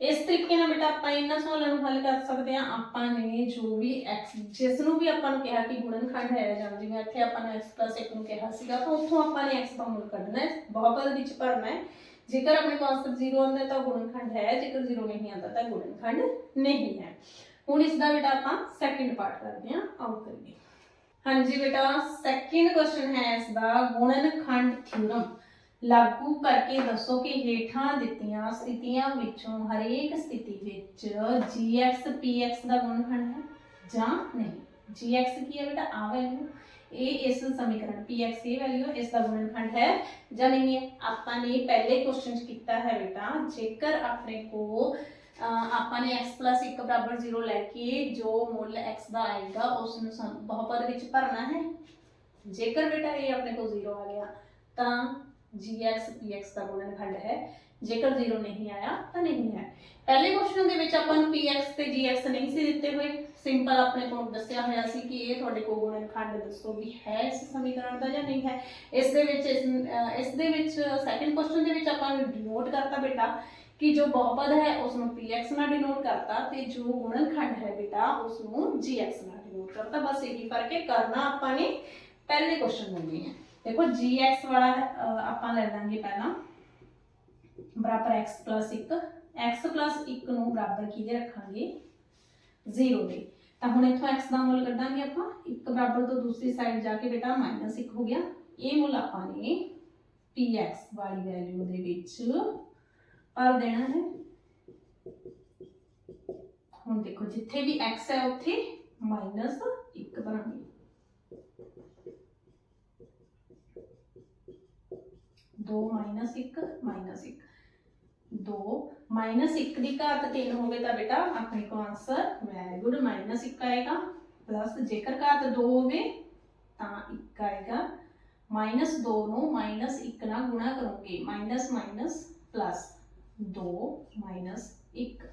ਇਸ ਤਰੀਕੇ ਨਾਲ ਬੇਟਾ ਆਪਾਂ ਇਹਨਾਂ ਸਵਾਲਾਂ ਨੂੰ ਹੱਲ ਕਰ ਸਕਦੇ ਹਾਂ ਆਪਾਂ ਨੇ ਜੋ ਵੀ x ਜਿਸ ਨੂੰ ਵੀ ਆਪਾਂ ਨੂੰ ਕਿਹਾ ਕਿ ਗੁਣਨਖੰਡ ਹੈ ਜਾਂ ਜਿਵੇਂ ਇੱਥੇ ਆਪਾਂ ਨੇ x 1 ਨੂੰ ਕਿਹਾ ਸੀਗਾ ਤਾਂ ਉੱਥੋਂ ਆਪਾਂ ਨੇ x ਦਾ ਮੁੱਲ ਕੱਢਣਾ ਹੈ ਬਹੁਪਦ ਵਿੱਚ ਭਰਨਾ ਹੈ ਜੇਕਰ ਆਪਣੇ ਕੋਲ ਆਨਸਰ 0 ਆਉਂਦਾ ਹੈ ਤਾਂ ਗੁਣਨਖੰਡ ਹੈ ਜੇਕਰ 0 ਨਹੀਂ ਆਉਂਦਾ ਤਾਂ ਗੁਣਨਖੰਡ ਨਹੀਂ ਹੈ ਹੁਣ ਇਸ ਦਾ ਬੇਟਾ ਆਪਾਂ ਸੈਕਿੰਡ ਪਾਰਟ ਕਰਦੇ ਹਾਂ ਆਓ ਕਰੀਏ ਹਾਂਜੀ ਬੇਟਾ ਸੈਕਿੰਡ ਕੁਐਸਚਨ ਹੈ ਇਸ ਦਾ ਗੁਣਨਖੰਡ ਥਿਊਰਮ ਲਾਗੂ ਕਰਕੇ ਦੱਸੋ ਕਿ ਹੇਠਾਂ ਦਿੱਤੀਆਂ ਸਥਿਤੀਆਂ ਵਿੱਚੋਂ ਹਰੇਕ ਸਥਿਤੀ ਵਿੱਚ gx px ਦਾ ਗੁਣਨਖੰਡ ਹੈ ਜਾਂ ਨਹੀਂ gx ਕੀ ਹੈ ਬੇਟਾ ਆ ਵੈਲਿਊ ਇਹ ਇਸ ਸਮੀਕਰਨ px ਇਹ ਵੈਲਿਊ ਇਸ ਦਾ ਗੁਣਨਖੰਡ ਹੈ ਜਾਂ ਨਹੀਂ ਹੈ ਆਪਾਂ ਨੇ ਪਹਿਲੇ ਕੁਐਸਚਨ 'ਚ ਕੀਤਾ ਹੈ ਬੇਟਾ ਜੇਕਰ ਆਪਣੇ ਕੋ ਅਹ ਆਪਾਂ ਨੇ x 1 ਬਰਾਬਰ 0 ਲੈ ਕੇ ਜੋ ਮੁੱਲ x ਦਾ ਆਏਗਾ ਉਸ ਨੂੰ ਸਾਨੂੰ ਬਹੁਪਦ ਵਿੱਚ ਭਰਨਾ ਹੈ ਜੇਕਰ ਬੇਟਾ ਇਹ ਆਪਣੇ ਕੋਲ 0 ਆ ਗਿਆ ਤਾਂ gx px ਦਾ ਗੁਣਨਖੰਡ ਹੈ। ਜੇਕਰ 0 ਨਹੀਂ ਆਇਆ ਤਾਂ ਨਹੀਂ ਹੈ। ਪਹਿਲੇ ਕੁਐਸਚਨ ਦੇ ਵਿੱਚ ਆਪਾਂ ਨੂੰ px ਤੇ gx ਨਹੀਂ ਸੀ ਦਿੱਤੇ ਹੋਏ। ਸਿੰਪਲ ਆਪਣੇ ਕੋਲ ਦੱਸਿਆ ਹੋਇਆ ਸੀ ਕਿ ਇਹ ਤੁਹਾਡੇ ਕੋਲ ਗੁਣਨਖੰਡ ਦੱਸੋ ਵੀ ਹੈ ਇਸ ਸਮੀਕਰਨ ਦਾ ਜਾਂ ਨਹੀਂ ਹੈ। ਇਸ ਦੇ ਵਿੱਚ, ਇਸ, ਅਹ ਦੇ ਵਿੱਚ ਸੈਕੰਡ ਕੁਐਸਚਨ ਦੇ ਵਿੱਚ ਆਪਾਂ ਨੂੰ ਡਿਨੋਟ ਕਰਤਾ ਬੇਟਾ ਕਿ ਜੋ ਬਹੁਪਦ ਹੈ ਉਸ ਨੂੰ px ਨਾਲ ਡਿਨੋਟ ਕਰਤਾ ਤੇ ਜੋ ਗੁਣਨਖੰਡ ਹੈ ਬੇਟਾ ਉਸ ਨੂੰ gx ਨਾਲ ਡਿਨੋਟ ਕਰਤਾ। ਬਸ ਇਹੀ ਫ਼ਰਕ ਹੈ। ਕਰਨਾ ਆਪਾਂ ਨੇ ਪਹਿਲੇ ਕੁਐਸਚਨ ਨੂੰ ਹੈ ਦੇਖੋ gx ਵਾਲਾ ਆਪਾਂ ਲੈ ਲਾਂਗੇ ਪਹਿਲਾਂ। ਬਰਾਬਰ x 1 x 1 ਨੂੰ ਬਰਾਬਰ ਕਿਹਦੇ ਰੱਖਾਂਗੇ? 0 ਦੇ। ਤਾਂ ਹੁਣ ਇੱਥੋਂ x ਦਾ ਮੁੱਲ ਕੱਢਾਂਗੇ ਆਪਾਂ। ਇੱਕ ਬਰਾਬਰ ਤੋਂ ਦੂਸਰੀ ਸਾਈਡ ਜਾ ਕੇ ਬੇਟਾ -1 ਹੋ ਗਿਆ। ਇਹ ਮੁੱਲ ਆਪਾਂ ਨੇ px ਵਾਲੀ ਵੈਲਿਊ ਦੇ ਵਿੱਚ ਭਰ ਦੇਣਾ ਹੈ। ਹੁਣ ਦੇਖੋ, ਜਿੱਥੇ ਵੀ x ਹੈ, ਉੱਥੇ -1 ਭਰਾਂਗੇ। 2 ਮਾਈਨਸ 1 ਮਾਈਨਸ 1 2 ਮਾਈਨਸ 1 ਦੀ ਘਾਤ 3 ਹੋਵੇ ਤਾਂ ਬੇਟਾ ਆਪਣੇ ਕੋ ਆਨਸਰ ਵੈਰੀ ਗੁੱਡ 1 ਆਏਗਾ। ਪਲੱਸ ਜੇਕਰ ਘਾਤ 2 ਹੋਵੇ ਤਾਂ 1 ਆਏਗਾ। ਮਾਈਨਸ 2 ਨੂੰ ਮਾਈਨਸ 1 ਨਾਲ ਗੁਣਾ ਕਰੋਗੇ। ਮਾਈਨਸ ਮਾਈਨਸ ਪਲੱਸ 2 ਮਾਈਨਸ 1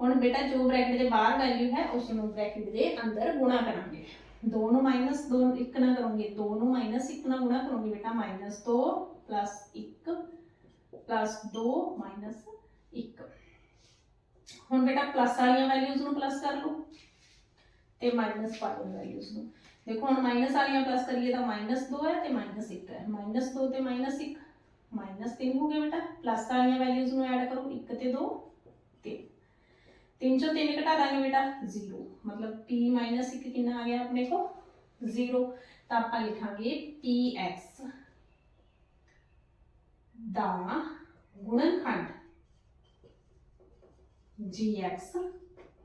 ਹੁਣ ਬੇਟਾ ਜੋ ਬ੍ਰੈਕਟ ਦੇ ਬਾਹਰ ਵੈਲਿਊ ਹੈ ਉਸ ਨੂੰ ਬ੍ਰੈਕਟ ਦੇ ਅੰਦਰ ਗੁਣਾ ਕਰਾਂਗੇ। 2 ਨੂੰ ਮਾਈਨਸ 2 1 ਨਾਲ ਕਰੋਗੇ। 2 ਨੂੰ ਮਾਈਨਸ 1 ਨਾਲ ਗੁਣਾ ਕਰੋਗੇ ਬੇਟਾ। ਮਾਈਨਸ 2 ਪਲੱਸ 1 ਪਲੱਸ 2 ਮਾਈਨਸ 1 ਹੁਣ ਬੇਟਾ ਪਲੱਸ ਵਾਲੀਆਂ ਵੈਲਿਊਜ਼ ਨੂੰ ਪਲੱਸ ਕਰ ਲਓ ਤੇ ਮਾਈਨਸ ਵਾਲੀਆਂ ਵੈਲਿਊਜ਼ ਨੂੰ ਦੇਖੋ ਹੁਣ ਮਾਈਨਸ ਵਾਲੀਆਂ ਪਲੱਸ ਕਰੀਏ ਤਾਂ ਮਾਈਨਸ 2 ਹੈ ਤੇ ਮਾਈਨਸ 1 ਹੈ ਮਾਈਨਸ 2 ਤੇ ਮਾਈਨਸ 1 ਮਾਈਨਸ 3 ਹੋ ਗਿਆ ਬੇਟਾ ਪਲੱਸ ਵਾਲੀਆਂ ਵੈਲਿਊਜ਼ ਨੂੰ ਐਡ ਕਰੋ 1 ਤੇ 2 3 3 ਚੋਂ 3 ਘਟਾ ਦਾਂਗੇ ਬੇਟਾ 0 ਮਤਲਬ p 1 ਕਿੰਨਾ ਆ ਗਿਆ ਆਪਣੇ ਕੋ 0 ਤਾਂ ਆਪਾਂ ਲਿਖਾਂਗੇ px ਦਾ ਗੁਣਨਖੰਡ gx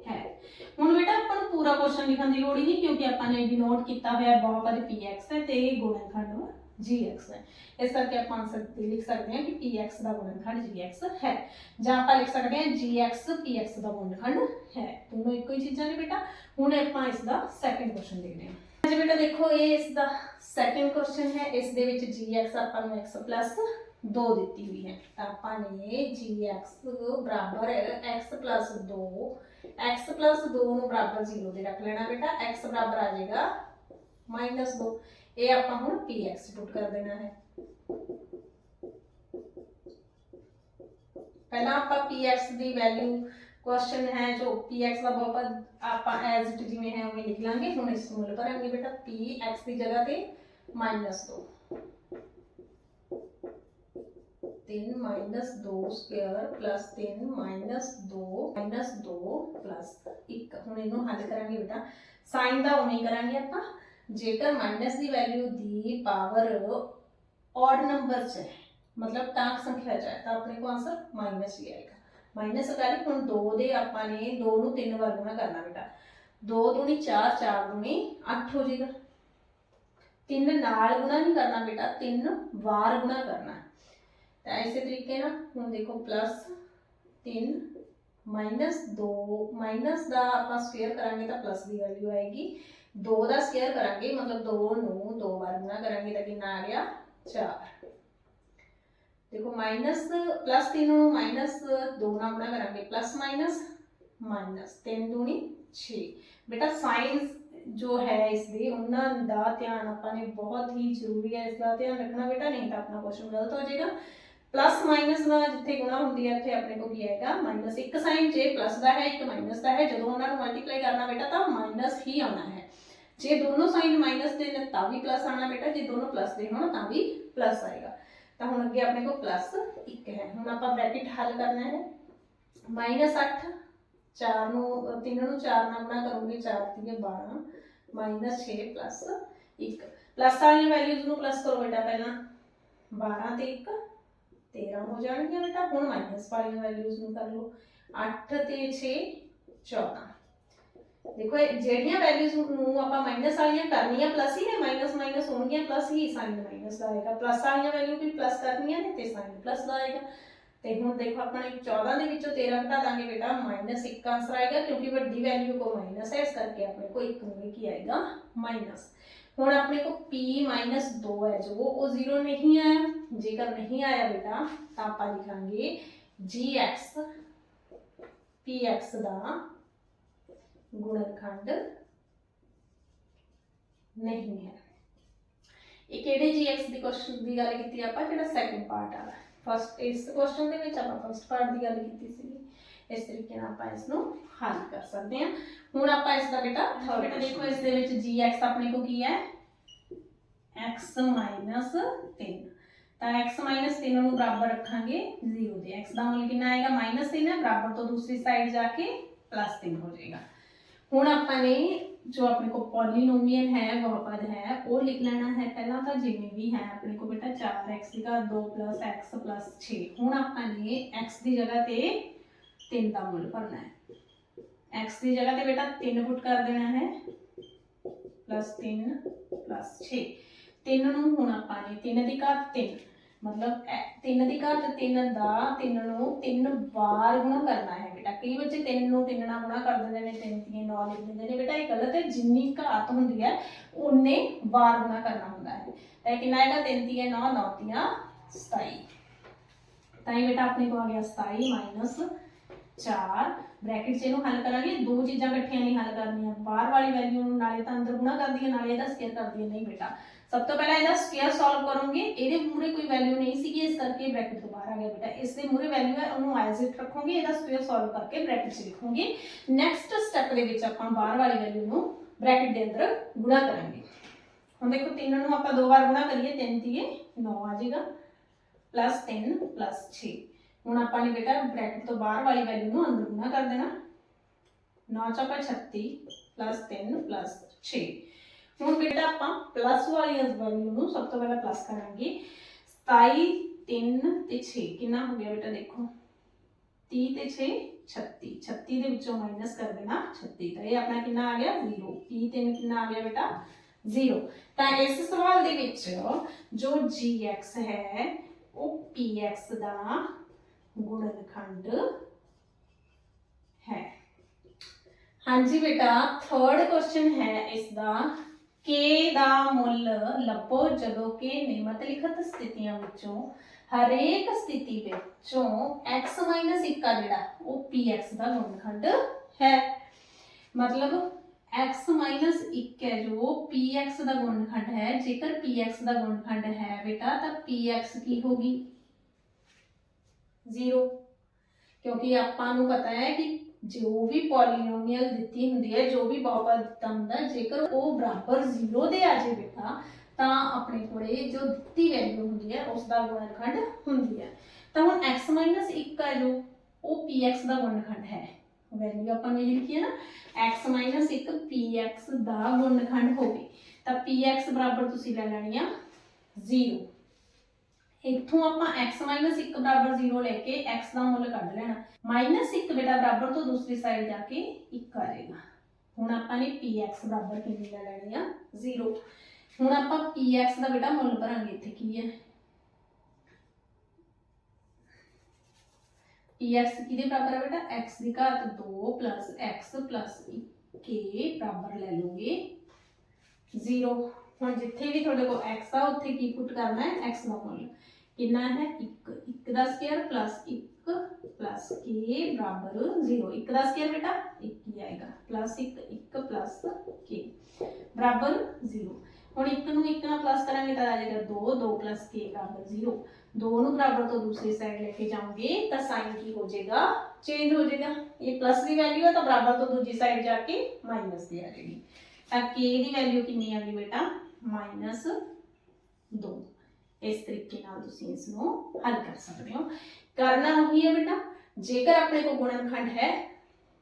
ਹੈ। ਹੁਣ ਬੇਟਾ, ਆਪਾਂ ਨੂੰ ਪੂਰਾ ਕੁਐਸਚਨ ਲਿਖਣ ਦੀ ਲੋੜ ਹੀ ਨਹੀਂ ਕਿਉਂਕਿ ਆਪਾਂ ਨੇ ਡਿਨੋਟ ਕੀਤਾ ਹੋਇਆ ਹੈ ਬਹੁਪਦ px ਹੈ ਤੇ ਗੁਣਨਖੰਡ gx ਹੈ। ਇਸ ਕਰਕੇ ਆਪਾਂ ਆਨਸਰ ਲਿਖ ਸਕਦੇ ਹਾਂ ਕਿ px ਦਾ ਗੁਣਨਖੰਡ gx ਹੈ। ਜਾਂ ਆਪਾਂ ਲਿਖ ਸਕਦੇ ਹਾਂ gx px ਦਾ ਗੁਣਨਖੰਡ ਹੈ। ਦੋਨੋਂ ਇੱਕੋ ਹੀ ਚੀਜ਼ਾਂ ਨੇ ਬੇਟਾ। ਹੁਣ ਆਪਾਂ ਇਸ ਦਾ ਸੈਕੰਡ ਕੁਐਸਚਨ ਦੇਖਦੇ ਹਾਂ। ਹਾਂਜੀ ਬੇਟਾ, ਦੇਖੋ, ਇਹ ਇਸ ਦਾ ਸੈਕੰਡ ਕੁਐਸਚਨ ਹੈ। ਇਸ ਦੇ ਵਿੱਚ gx ਆਪਾਂ ਨੂੰ x दो दी हुई है। तो ने जी एक्स बराबर एक्स प्लस दो एक्स प्लस दो बराबर ज़ीरो से रख लेना बेटा। एक्स बराबर आ जाएगा माइनस दो। ये आप हम पी एक्स पुट कर देना है। पहला आप पी एक्स की वैल्यू क्वेश्चन है, जो पी एक्स का बहुत आप एज इट जिमें है उमें लिख लेंगे। हम इस मूल करेंगे बेटा। पी एक्स की जगह पर माइनस दो। 3 minus 2 square plus 3 minus 2 minus 2 plus 1 ਹੁਣ ਇਹਨੂੰ ਹੱਲ ਕਰਾਂਗੇ ਬੇਟਾ। ਸਾਈਨ ਦਾ ਉਵੇਂ ਕਰਾਂਗੇ ਆਪਾਂ। ਜੇਕਰ ਮਾਈਨਸ ਦੀ ਵੈਲਿਊ ਦੀ ਪਾਵਰ ਔਡ ਨੰਬਰ ਚ ਹੈ, ਮਤਲਬ ਤਾਂਕ ਸੰਖਿਆ ਚ ਹੈ, ਤਾਂ ਆਪਣੇ ਕੋਲ ਆਨਸਰ ਮਾਈਨਸ ਹੀ ਆਏਗਾ। ਮਾਈਨਸ ਕਰੀ ਹੁਣ 2 ਦੇ ਆਪਾਂ ਨੇ 2 ਨੂੰ 3 ਵਾਰ ਗੁਣਾ ਕਰਨਾ ਬੇਟਾ। 2 ਦੂਣੀ 4 4 ਦੂਣੀ 8 ਹੋ ਜਾਏਗਾ। 3 ਨਾਲ ਗੁਣਾ ਨਹੀਂ ਕਰਨਾ ਬੇਟਾ 3 ਵਾਰ ਗੁਣਾ ਕਰਨਾ। ਹੈ। ਤਾਂ ਇਸੇ ਤਰੀਕੇ ਨਾਲ ਹੁਣ ਦੇਖੋ ਪਲੱਸ 3 ਮਾਈਨਸ 2 ਮਾਈਨਸ ਦਾ ਆਪਾਂ ਸਕੁਅਰ ਕਰਾਂਗੇ ਤਾਂ ਪਲੱਸ ਦੀ ਵੈਲਿਊ ਆਏਗੀ 2 ਦਾ ਸਕੁਅਰ ਕਰਾਂਗੇ ਮਤਲਬ 2 ਨੂੰ 2 ਵਾਰ ਗੁਣਾ ਕਰਾਂਗੇ ਤਾਂ ਕਿੰਨਾ ਆ ਗਿਆ 4 ਦੇਖੋ ਮਾਈਨਸ ਪਲੱਸ 3 ਨੂੰ ਮਾਈਨਸ 2 ਨਾਲ ਗੁਣਾ ਕਰਾਂਗੇ ਪਲੱਸ ਮਾਈਨਸ ਮਾਈਨਸ 3 ਦੂਣੀ 6 ਬੇਟਾ ਸਾਈਨਸ ਜੋ ਹੈ ਇਸ ਦੇ ਉਹਨਾਂ ਦਾ ਧਿਆਨ ਆਪਾਂ ਨੇ ਬਹੁਤ ਹੀ ਜ਼ਰੂਰੀ ਹੈ ਇਸ ਦਾ ਧਿਆਨ ਰੱਖਣਾ ਬੇਟਾ ਨਹੀਂ ਤਾਂ ਆਪਣਾ ਕੁਐਸਚਨ ਗਲਤ ਹੋ ਜਾਏਗਾ ਪਲੱਸ ਮਾਈਨਸ ਦਾ ਜਿੱਥੇ ਗੁਣਾ ਹੁੰਦੀ ਹੈ ਇੱਥੇ ਆਪਣੇ ਕੋਲ ਕੀ ਆਏਗਾ ਮਾਈਨਸ ਇੱਕ ਸਾਈਨ ਜੇ ਪਲੱਸ ਦਾ ਹੈ ਇੱਕ ਮਾਈਨਸ ਦਾ ਹੈ ਜਦੋਂ ਉਹਨਾਂ ਨੂੰ ਮਲਟੀਪਲਾਈ ਕਰਨਾ ਬੇਟਾ ਤਾਂ ਮਾਈਨਸ ਹੀ ਆਉਣਾ ਹੈ ਜੇ ਦੋਨੋਂ ਸਾਈਨ ਮਾਈਨਸ ਦੇ ਨੇ ਤਾਂ ਵੀ ਪਲੱਸ ਆਣਾ ਬੇਟਾ ਜੇ ਦੋਨੋਂ ਪਲੱਸ ਦੇ ਹੋਣ ਤਾਂ ਵੀ ਪਲੱਸ ਆਏਗਾ ਤਾਂ ਹੁਣ ਅੱਗੇ ਆਪਣੇ ਕੋਲ ਪਲੱਸ 1 ਹੈ ਹੁਣ ਆਪਾਂ ਬ੍ਰੈਕਟ ਹੱਲ ਕਰਨਾ ਹੈ ਮਾਈਨਸ 8 4 ਨੂੰ 3 ਨੂੰ 4 ਨਾਲ ਗੁਣਾ ਕਰੂੰਗੀ 4 3 12 ਮਾਈਨਸ 6 ਪਲੱਸ 1 ਪਲੱਸ ਵਾਲੀਆਂ ਵੈਲਿਊਜ਼ ਨੂੰ ਪਲੱਸ ਕਰੋ ਬੇਟਾ ਪਹਿਲਾਂ 12 ਤੇ 1 13 ਹੋ ਜਾਣਗੀਆਂ ਬੇਟਾ ਹੁਣ ਮਾਈਨਸ ਵਾਲੀਆਂ ਵੈਲਿਊਜ਼ ਨੂੰ ਕਰ ਲਓ 8 ਤੇ 6 14 ਦੇਖੋ ਇਹ ਜਿਹੜੀਆਂ ਵੈਲਿਊਜ਼ ਨੂੰ ਆਪਾਂ ਮਾਈਨਸ ਵਾਲੀਆਂ ਕਰਨੀਆਂ ਪਲੱਸ ਹੀ ਨੇ ਮਾਈਨਸ ਮਾਈਨਸ ਹੋਣਗੀਆਂ ਪਲੱਸ ਹੀ ਸਾਈਨ ਮਾਈਨਸ ਦਾ ਆਏਗਾ ਪਲੱਸ ਵਾਲੀਆਂ ਵੈਲਿਊ ਵੀ ਪਲੱਸ ਕਰਨੀਆਂ ਨੇ ਤੇ ਸਾਈਨ ਪਲੱਸ ਦਾ ਆਏਗਾ ਤੇ ਹੁਣ ਦੇਖੋ ਆਪਣੇ 14 ਦੇ ਵਿੱਚੋਂ 13 ਘਟਾ ਦਾਂਗੇ ਬੇਟਾ ਮਾਈਨਸ 1 ਆਂਸਰ ਆਏਗਾ ਕਿਉਂਕਿ ਵੱਡੀ ਵੈਲਿਊ ਕੋ ਮਾਈਨਸ ਹੈ ਇਸ ਕਰਕੇ ਆਪਣੇ ਕੋ 1 ਨੂੰ ਕੀ ਆਏਗਾ ਮਾਈਨਸ ਹੁਣ ਆਪਣੇ ਕੋ p 2 ਹੈ ਜੋ ਉਹ 0 ਨਹੀਂ ਆਇਆ ਜੇਕਰ ਨਹੀਂ ਆਇਆ ਬੇਟਾ ਤਾਂ ਆਪਾਂ ਲਿਖਾਂਗੇ gx px ਦਾ ਗੁਣਨਖੰਡ ਨਹੀਂ ਹੈ ਇਹ ਕਿਹੜੇ gx ਦੀ ਕੁਐਸਚਨ ਦੀ ਗੱਲ ਕੀਤੀ ਆਪਾਂ ਜਿਹੜਾ ਸੈਕੰਡ ਪਾਰਟ ਆ ਫਸਟ ਇਸ ਕੁਐਸਚਨ ਦੇ ਵਿੱਚ ਆਪਾਂ ਫਸਟ ਪਾਰਟ ਦੀ ਗੱਲ ਕੀਤੀ ਸੀ ਇਸ ਤਰੀਕੇ ਨਾਲ ਆਪਾਂ ਇਸ ਨੂੰ ਹੱਲ ਕਰ ਸਕਦੇ ਹਾਂ ਹੁਣ ਆਪਾਂ ਇਸ ਦਾ ਬੇਟਾ ਥਰਡ ਬੇਟਾ ਦੇਖੋ ਇਸ ਦੇ ਵਿੱਚ gx ਆਪਣੇ ਕੋ ਕੀ ਹੈ x 3 ਤਾਂ x 3 ਨੂੰ ਬਰਾਬਰ ਰੱਖਾਂਗੇ 0 ਦੇ x ਦਾ ਮੁੱਲ ਕਿੰਨਾ ਆਏਗਾ -3 ਹੈ ਬਰਾਬਰ ਤੋਂ ਦੂਸਰੀ ਸਾਈਡ ਜਾ ਕੇ +3 ਹੋ ਜਾਏਗਾ ਹੁਣ ਆਪਾਂ ਨੇ ਜੋ ਆਪਣੇ ਕੋ ਪੋਲੀਨੋਮੀਅਲ ਹੈ ਬਹੁਪਦ ਹੈ ਉਹ ਲਿਖ ਲੈਣਾ ਹੈ ਪਹਿਲਾਂ ਤਾਂ ਜਿਵੇਂ ਵੀ ਹੈ ਆਪਣੇ ਕੋ ਬੇਟਾ 4x ਦੀ ਘਾਤ 2 x 6 ਹੁਣ ਆਪਾਂ ਨੇ x ਦੀ ਜਗ੍ਹਾ ਤੇ 3 ਦਾ ਮੁੱਲ ਭਰਨਾ ਹੈ। X ਦੀ ਜਗ੍ਹਾ ਤੇ ਬੇਟਾ 3 ਪੁੱਟ ਕਰ ਦੇਣਾ ਹੈ। 3 6 3 ਨੂੰ ਹੁਣ ਆਪਾਂ ਨੇ 3 ਦੀ ਘਾਤ 3 ਮਤਲਬ 3 ਦੀ ਘਾਤ 3 ਦਾ 3 ਨੂੰ 3 ਵਾਰ ਗੁਣਾ ਕਰਨਾ ਹੈ ਬੇਟਾ। ਕਈ ਬੱਚੇ 3 ਨੂੰ 3 ਨਾਲ ਗੁਣਾ ਕਰ ਦਿੰਦੇ ਨੇ 3 3 9 ਲਿਖ ਦਿੰਦੇ ਨੇ। ਬੇਟਾ ਇਹ ਗਲਤ ਹੈ, ਜਿੰਨੀ ਘਾਤ ਹੁੰਦੀ ਹੈ ਉਨੇ ਵਾਰ ਗੁਣਾ ਕਰਨਾ ਹੁੰਦਾ ਹੈ। ਤਾਂ ਇਹ ਕਿੰਨਾ ਆਏਗਾ? 3 3 9 9 3 27 ਤਾਂ ਇਹ ਬੇਟਾ ਆਪਣੇ ਕੋਲ ਆ ਗਿਆ 27 ਮਾਈਨਸ 4 ਬ੍ਰੈਕਟ 'ਚ ਇਹਨੂੰ ਹੱਲ ਕਰਾਂਗੇ, ਦੋ ਚੀਜ਼ਾਂ ਇਕੱਠੀਆਂ ਨਹੀਂ ਹੱਲ ਕਰਨੀਆਂ, ਬਾਹਰ ਵਾਲੀ ਵੈਲਿਊ ਨੂੰ ਨਾਲੇ ਤਾਂ ਅੰਦਰ ਗੁਣਾ ਕਰਦੀ ਹੈ ਨਾਲੇ ਇਹਦਾ ਸਕੁਅਰ ਕਰਦੀ ਹੈ। ਨਹੀਂ ਬੇਟਾ, ਸਭ ਤੋਂ ਪਹਿਲਾਂ ਇਹਦਾ ਸਕੁਅਰ ਸੋਲਵ ਕਰੋਗੇ, ਇਹਦੇ ਮੂਰੇ ਕੋਈ ਵੈਲਿਊ ਨਹੀਂ ਸੀਗੀ, ਇਸ ਕਰਕੇ ਬ੍ਰੈਕਟ ਤੋਂ ਬਾਹਰ ਆ ਗਿਆ ਬੇਟਾ। ਇਸ ਦੇ ਮੂਰੇ ਵੈਲਿਊ ਹੈ, ਉਹਨੂੰ ਐਜ਼ ਇਟ ਰੱਖੋਗੇ, ਇਹਦਾ ਸਕੁਅਰ ਸੋਲਵ ਕਰਕੇ ਬ੍ਰੈਕਟ 'ਚ ਲਿਖੋਗੇ। ਨੈਕਸਟ ਸਟੈਪ ਦੇ ਵਿੱਚ ਆਪਾਂ ਬਾਹਰ ਵਾਲੀ ਵੈਲਿਊ ਨੂੰ ਬ੍ਰੈਕਟ ਦੇ ਅੰਦਰ ਗੁਣਾ ਕਰਾਂਗੇ। ਹੁਣ ਦੇਖੋ 3 ਨੂੰ ਆਪਾਂ ਦੋ ਵਾਰ ਗੁਣਾ ਕਰੀਏ 3 ਤੀਏ 9 ਆ ਜਾਏਗਾ ਪਲੱਸ 3 ਪਲੱਸ 6 ਹੁਣ ਆਪਾਂ ਨੇ ਬੇਟਾ ਬ੍ਰੈਕਟ ਤੋਂ ਬਾਹਰ ਵਾਲੀ ਵੈਲਿਊ ਨੂੰ ਅੰਦਰ ਗੁਣਾ ਕਰ ਦੇਣਾ। 9 ਚੌਕਾ 36 3 6 ਹੁਣ ਬੇਟਾ ਆਪਾਂ ਪਲੱਸ ਵਾਲੀ ਵੈਲਿਊ ਨੂੰ ਸਭ ਤੋਂ ਪਹਿਲਾਂ ਪਲੱਸ ਕਰਾਂਗੇ। 27 3 ਤੇ 6 ਕਿੰਨਾ ਹੋ ਗਿਆ ਬੇਟਾ ਦੇਖੋ। 30 ਤੇ 6 36 36 ਦੇ ਵਿੱਚੋਂ ਮਾਈਨਸ ਕਰ ਦੇਣਾ 36 ਤਾਂ ਇਹ ਆਪਣਾ ਕਿੰਨਾ ਆ ਗਿਆ? 0 30 3 ਕਿੰਨਾ ਆ ਗਿਆ ਬੇਟਾ? 0 ਤਾਂ ਇਸ ਸਵਾਲ ਦੇ ਵਿੱਚ ਜੋ gx ਹੈ, ਉਹ px ਦਾ ਗੁਣਨਖੰਡ ਹੈ। ਹਾਂਜੀ ਬੇਟਾ ਥਰਡ ਕੁਐਸਚਨ ਹੈ ਇਸ ਦਾ k ਦਾ ਮੁੱਲ ਲੱਭੋ ਜਦੋਂ ਕਿ ਨਿਮਤ ਲਿਖਤ ਸਥਿਤੀਆਂ ਵਿੱਚੋਂ ਹਰੇਕ ਸਥਿਤੀ ਵਿੱਚੋਂ x 1 ਆ ਜਿਹੜਾ, ਉਹ px ਦਾ ਗੁਣਨਖੰਡ ਹੈ। ਮਤਲਬ x 1 ਹੈ ਜੋ px ਦਾ ਗੁਣਨਖੰਡ ਹੈ। ਜੇਕਰ px ਦਾ ਗੁਣਨਖੰਡ ਹੈ ਬੇਟਾ, ਤਾਂ px ਕੀ ਹੋਗੀ? ਜ਼ੀਰੋ। ਕਿਉਂਕਿ ਆਪਾਂ ਨੂੰ ਪਤਾ ਹੈ ਕਿ ਜੋ ਵੀ ਪੋਲੀਨੋਮੀਅਲ ਦਿੱਤੀ ਹੁੰਦੀ ਹੈ, ਜੋ ਵੀ ਬਹੁਪਦ ਦਿੱਤਾ ਹੁੰਦਾ ਜੇਕਰ ਉਹ ਬਰਾਬਰ 0 ਦੇ ਆ ਜੇ ਬੇਟਾ ਤਾਂ ਆਪਣੇ ਕੋਲੇ ਜੋ ਦਿੱਤੀ ਵੈਲਿਊ ਹੁੰਦੀ ਹੈ, ਉਸ ਦਾ ਗੁਣਨਖੰਡ ਹੁੰਦੀ ਹੈ। ਤਾਂ ਹੁਣ x 1 ਹੈ ਜੋ, ਉਹ px ਦਾ ਗੁਣਨਖੰਡ ਹੈ। ਵੈਲਿਊ ਆਪਾਂ ਨੇ ਲਿਖੀ ਹੈ ਨਾ, x 1 px ਦਾ ਗੁਣਨਖੰਡ ਹੋਵੇ, ਤਾਂ px ਬਰਾਬਰ ਤੁਸੀਂ ਲੈ ਲੈਣੀ ਆ 0 ਇੱਥੋਂ ਆਪਾਂ x 1 ਬਰਾਬਰ 0 ਲੈ ਕੇ x ਦਾ ਮੁੱਲ ਕੱਢ ਲੈਣਾ -1 ਬੇਟਾ ਬਰਾਬਰ ਤੋਂ ਦੂਸਰੀ ਸਾਈਡ ਜਾ ਕੇ 1 ਆ ਜਾਏਗਾ ਹੁਣ ਆਪਾਂ ਨੇ px ਬਰਾਬਰ ਕਿੰਨੀ ਲੈ ਲੈਣੀ ਆ 0 ਹੁਣ ਆਪਾਂ px ਦਾ ਬੇਟਾ ਮੁੱਲ ਭਰਾਂਗੇ ਇੱਥੇ ਕੀ ਹੈ px ਕਿਹਦੇ ਬਰਾਬਰ ਹੈ ਬੇਟਾ x ਦੀ ਘਾਤ 2 x 1 ਬਰਾਬਰ ਲੈ ਲਓਗੇ 0 ਹੁਣ ਜਿੱਥੇ ਵੀ ਤੁਹਾਡੇ ਕੋਲ x ਆ ਉੱਥੇ ਕੀ ਪੁੱਟ ਕਰਨਾ ਹੈ x ਦਾ ਮੁੱਲ ਕਿੰਨਾ ਹੈ 1 1 ਦਾ ਸਕੁਅਰ ਪਲੱਸ 1 ਪਲੱਸ k ਬਰਾਬਰ 0 1 ਦਾ ਸਕੁਅਰ ਬੇਟਾ 1 ਹੀ ਆਏਗਾ ਪਲੱਸ 1 1 ਪਲੱਸ k ਬਰਾਬਰ 0 ਹੁਣ ਇੱਕ ਨੂੰ ਇੱਕ ਨਾਲ ਪਲੱਸ ਕਰਾਂਗੇ ਤਾਂ ਆ ਜਾਏਗਾ 2 2 k ਬਰਾਬਰ 0 2 ਨੂੰ ਬਰਾਬਰ ਤੋਂ ਦੂਸਰੀ ਸਾਈਡ ਲੈ ਕੇ ਜਾਓਗੇ ਤਾਂ ਸਾਈਨ ਕੀ ਹੋ ਜਾਏਗਾ ਚੇਂਜ ਹੋ ਜਾਏਗਾ ਇਹ ਪਲੱਸ ਦੀ ਵੈਲਿਊ ਹੈ ਤਾਂ ਬਰਾਬਰ ਤੋਂ ਦੂਜੀ ਸਾਈਡ ਜਾ ਕੇ ਮਾਈਨਸ ਦੀ ਆ ਜਾਏਗੀ ਤਾਂ k ਦੀ ਵੈਲਿਊ ਕਿੰਨੀ ਆ ਗਈ ਬੇਟਾ ਮਾਈਨਸ 2 ਇਸ ਤਰੀਕੇ ਨਾਲ ਤੁਸੀਂ ਇਸ ਨੂੰ ਹੱਲ ਕਰ ਸਕਦੇ ਹੋ ਕਰਨਾ ਉਹੀ ਹੈ ਬੇਟਾ ਜੇਕਰ ਆਪਣੇ ਕੋਲ ਗੁਣਨਖੰਡ ਹੈ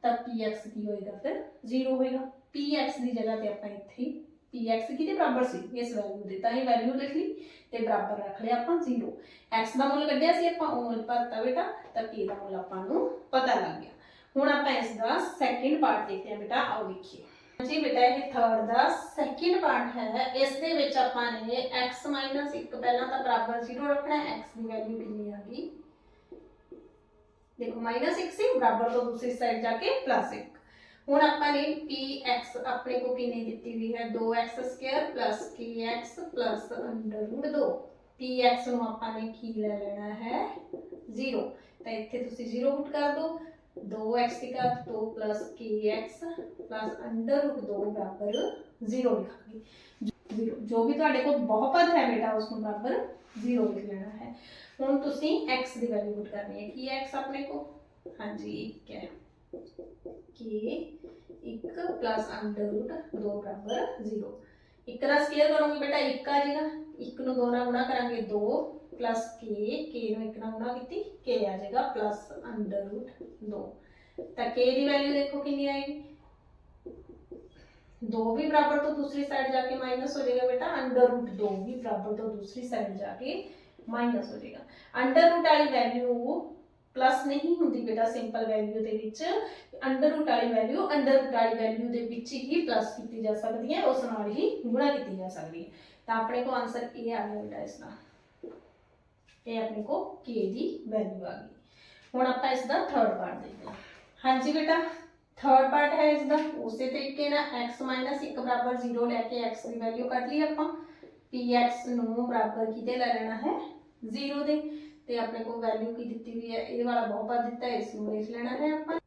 ਤਾਂ px ਕੀ ਹੋਏਗਾ ਫਿਰ 0 ਹੋਏਗਾ px ਦੀ ਜਗ੍ਹਾ ਤੇ ਆਪਾਂ ਇੱਥੇ px ਕਿਹਦੇ ਬਰਾਬਰ ਸੀ ਇਸ ਵੈਲਿਊ ਦੇ ਤਾਂ ਇਹ ਵੈਲਿਊ ਲਿਖ ਲਈ ਤੇ ਬਰਾਬਰ ਰੱਖ ਲਿਆ ਆਪਾਂ 0 x ਦਾ ਮੁੱਲ ਕੱਢਿਆ ਸੀ ਆਪਾਂ ਉਹ ਮੁੱਲ ਭਰਤਾ ਬੇਟਾ ਤਾਂ k ਦਾ ਮੁੱਲ ਆਪਾਂ ਨੂੰ ਪਤਾ ਲੱਗ ਗਿਆ ਹੁਣ ਆਪਾਂ ਇਸ ਦਾ ਸੈਕਿੰਡ ਪਾਰਟ ਦੇਖਦੇ ਹਾਂ ਬੇਟਾ ਆਓ ਦੇਖੀਏ ਜੀ ਬੇਟਾ ਇਹ ਥਰਡ ਦਾ ਸੈਕਿੰਡ ਪਾਰਟ ਹੈ ਇਸ ਦੇ ਵਿੱਚ ਆਪਾਂ ਨੇ x 1 ਪਹਿਲਾਂ ਤਾਂ ਬਰਾਬਰ 0 ਰੱਖਣਾ ਹੈ x ਦੀ ਵੈਲਿਊ ਕਿੰਨੀ ਆ ਗਈ ਦੇਖੋ ਮਾਈਨਸ 1 ਸੀ ਬਰਾਬਰ ਤੋਂ ਦੂਸਰੀ ਸਾਈਡ ਜਾ ਕੇ ਪਲੱਸ 1 ਹੁਣ ਆਪਾਂ ਨੇ px ਆਪਣੇ ਕੋ ਕਿੰਨੀ ਦਿੱਤੀ ਹੋਈ ਹੈ 2x2 kx under root 2 px ਨੂੰ ਆਪਾਂ ਨੇ ਕੀ ਲੈ ਲੈਣਾ ਹੈ 0 ਤਾਂ ਇੱਥੇ ਤੁਸੀਂ 0 ਪੁੱਟ ਕਰ ਦਿਓ 2x ਦੀ ਘਾਤ 2 kx ਅੰਡਰ ਰੂਟ 2 ਬਰਾਬਰ 0 ਲਿਖਾਂਗੇ 0 ਜੋ ਵੀ ਤੁਹਾਡੇ ਕੋਲ ਬਹੁਪਦ ਹੈ ਬੇਟਾ ਉਸ ਨੂੰ ਬਰਾਬਰ 0 ਲਿਖ ਲੈਣਾ ਹੈ ਹੁਣ ਤੁਸੀਂ x ਦੀ ਵੈਲਿਊ ਪੁੱਟ ਕਰਨੀ ਹੈ ਕੀ ਹੈ x ਆਪਣੇ ਕੋ ਹਾਂਜੀ 1 ਹੈ ਕਿ 1 ਪਲੱਸ ਅੰਡਰ ਰੂਟ 2 ਬਰਾਬਰ 0 ਇੱਕ ਦਾ ਸਕੇਅਰ ਕਰੋਗੇ ਬੇਟਾ 1 ਆ ਜਾਏਗਾ 1 ਨੂੰ 2 ਨਾਲ ਗੁਣਾ ਕਰਾਂਗੇ 2 ਪਲੱਸ k k ਨੂੰ 1 ਨਾਲ ਗੁਣਾ ਕੀਤੀ, k ਆ ਜਾਏਗਾ ਪਲੱਸ ਅੰਡਰ ਰੂਟ 2 ਤਾਂ k ਦੀ ਵੈਲਿਊ ਦੇਖੋ ਕਿੰਨੀ ਆਏਗੀ। 2 ਵੀ ਬਰਾਬਰ ਤੋਂ ਦੂਸਰੀ ਸਾਈਡ ਜਾ ਕੇ ਮਾਈਨਸ ਹੋ ਜਾਏਗਾ ਬੇਟਾ ਅੰਡਰ ਰੂਟ 2 ਵੀ ਬਰਾਬਰ ਤੋਂ ਦੂਸਰੀ ਸਾਈਡ ਜਾ ਕੇ ਮਾਈਨਸ ਹੋ ਜਾਏਗਾ ਅੰਡਰ ਰੂਟ ਵਾਲੀ ਵੈਲਿਊ ਪਲੱਸ ਨਹੀਂ ਹੁੰਦੀ ਬੇਟਾ ਸਿੰਪਲ ਵੈਲਿਊ ਦੇ ਵਿੱਚ ਅੰਡਰ ਰੂਟ ਵਾਲੀ ਵੈਲਿਊ ਅੰਡਰ ਰੂਟ ਵਾਲੀ ਵੈਲਿਊ ਦੇ ਵਿੱਚ ਹੀ ਪਲੱਸ ਕੀਤੀ ਜਾ ਸਕਦੀ ਹੈ ਉਸ ਨਾਲ ਹੀ ਗੁਣਾ ਕੀਤੀ ਜਾ ਸਕਦੀ ਹੈ ਤਾਂ ਆਪਣੇ ਕੋ ਆਨਸਰ ਇਹ ਆ ਗਿਆ ਬੇਟਾ ਇਸ ਦਾ ਇਹ ਆਪਣੇ ਕੋ k ਦੀ ਵੈਲਿਊ ਆ ਗਈ ਹੁਣ ਆਪਾਂ ਇਸ ਦਾ ਥਰਡ ਪਾਰਟ ਦੇਖਦੇ ਹਾਂ ਹਾਂਜੀ ਬੇਟਾ ਥਰਡ ਪਾਰਟ ਹੈ ਇਸ ਦਾ ਉਸੇ ਤਰੀਕੇ ਨਾਲ x 1 ਬਰਾਬਰ 0 ਲੈ ਕੇ x ਦੀ ਵੈਲਿਊ ਕੱਢ ਲਈ ਆਪਾਂ px ਨੂੰ ਬਰਾਬਰ ਕਿਤੇ ਲੈ ਲੈਣਾ ਹੈ 0 ਦੇ ਤੇ ਆਪਣੇ ਕੋਲ ਵੈਲਿਊ ਕੀ ਦਿੱਤੀ ਹੋਈ ਹੈ ਇਹ ਵਾਲਾ ਬਹੁਪਦ ਦਿੱਤਾ ਹੈ ਇਸ ਨੂੰ ਲਿਖ ਲੈਣਾ ਹੈ ਆਪਾਂ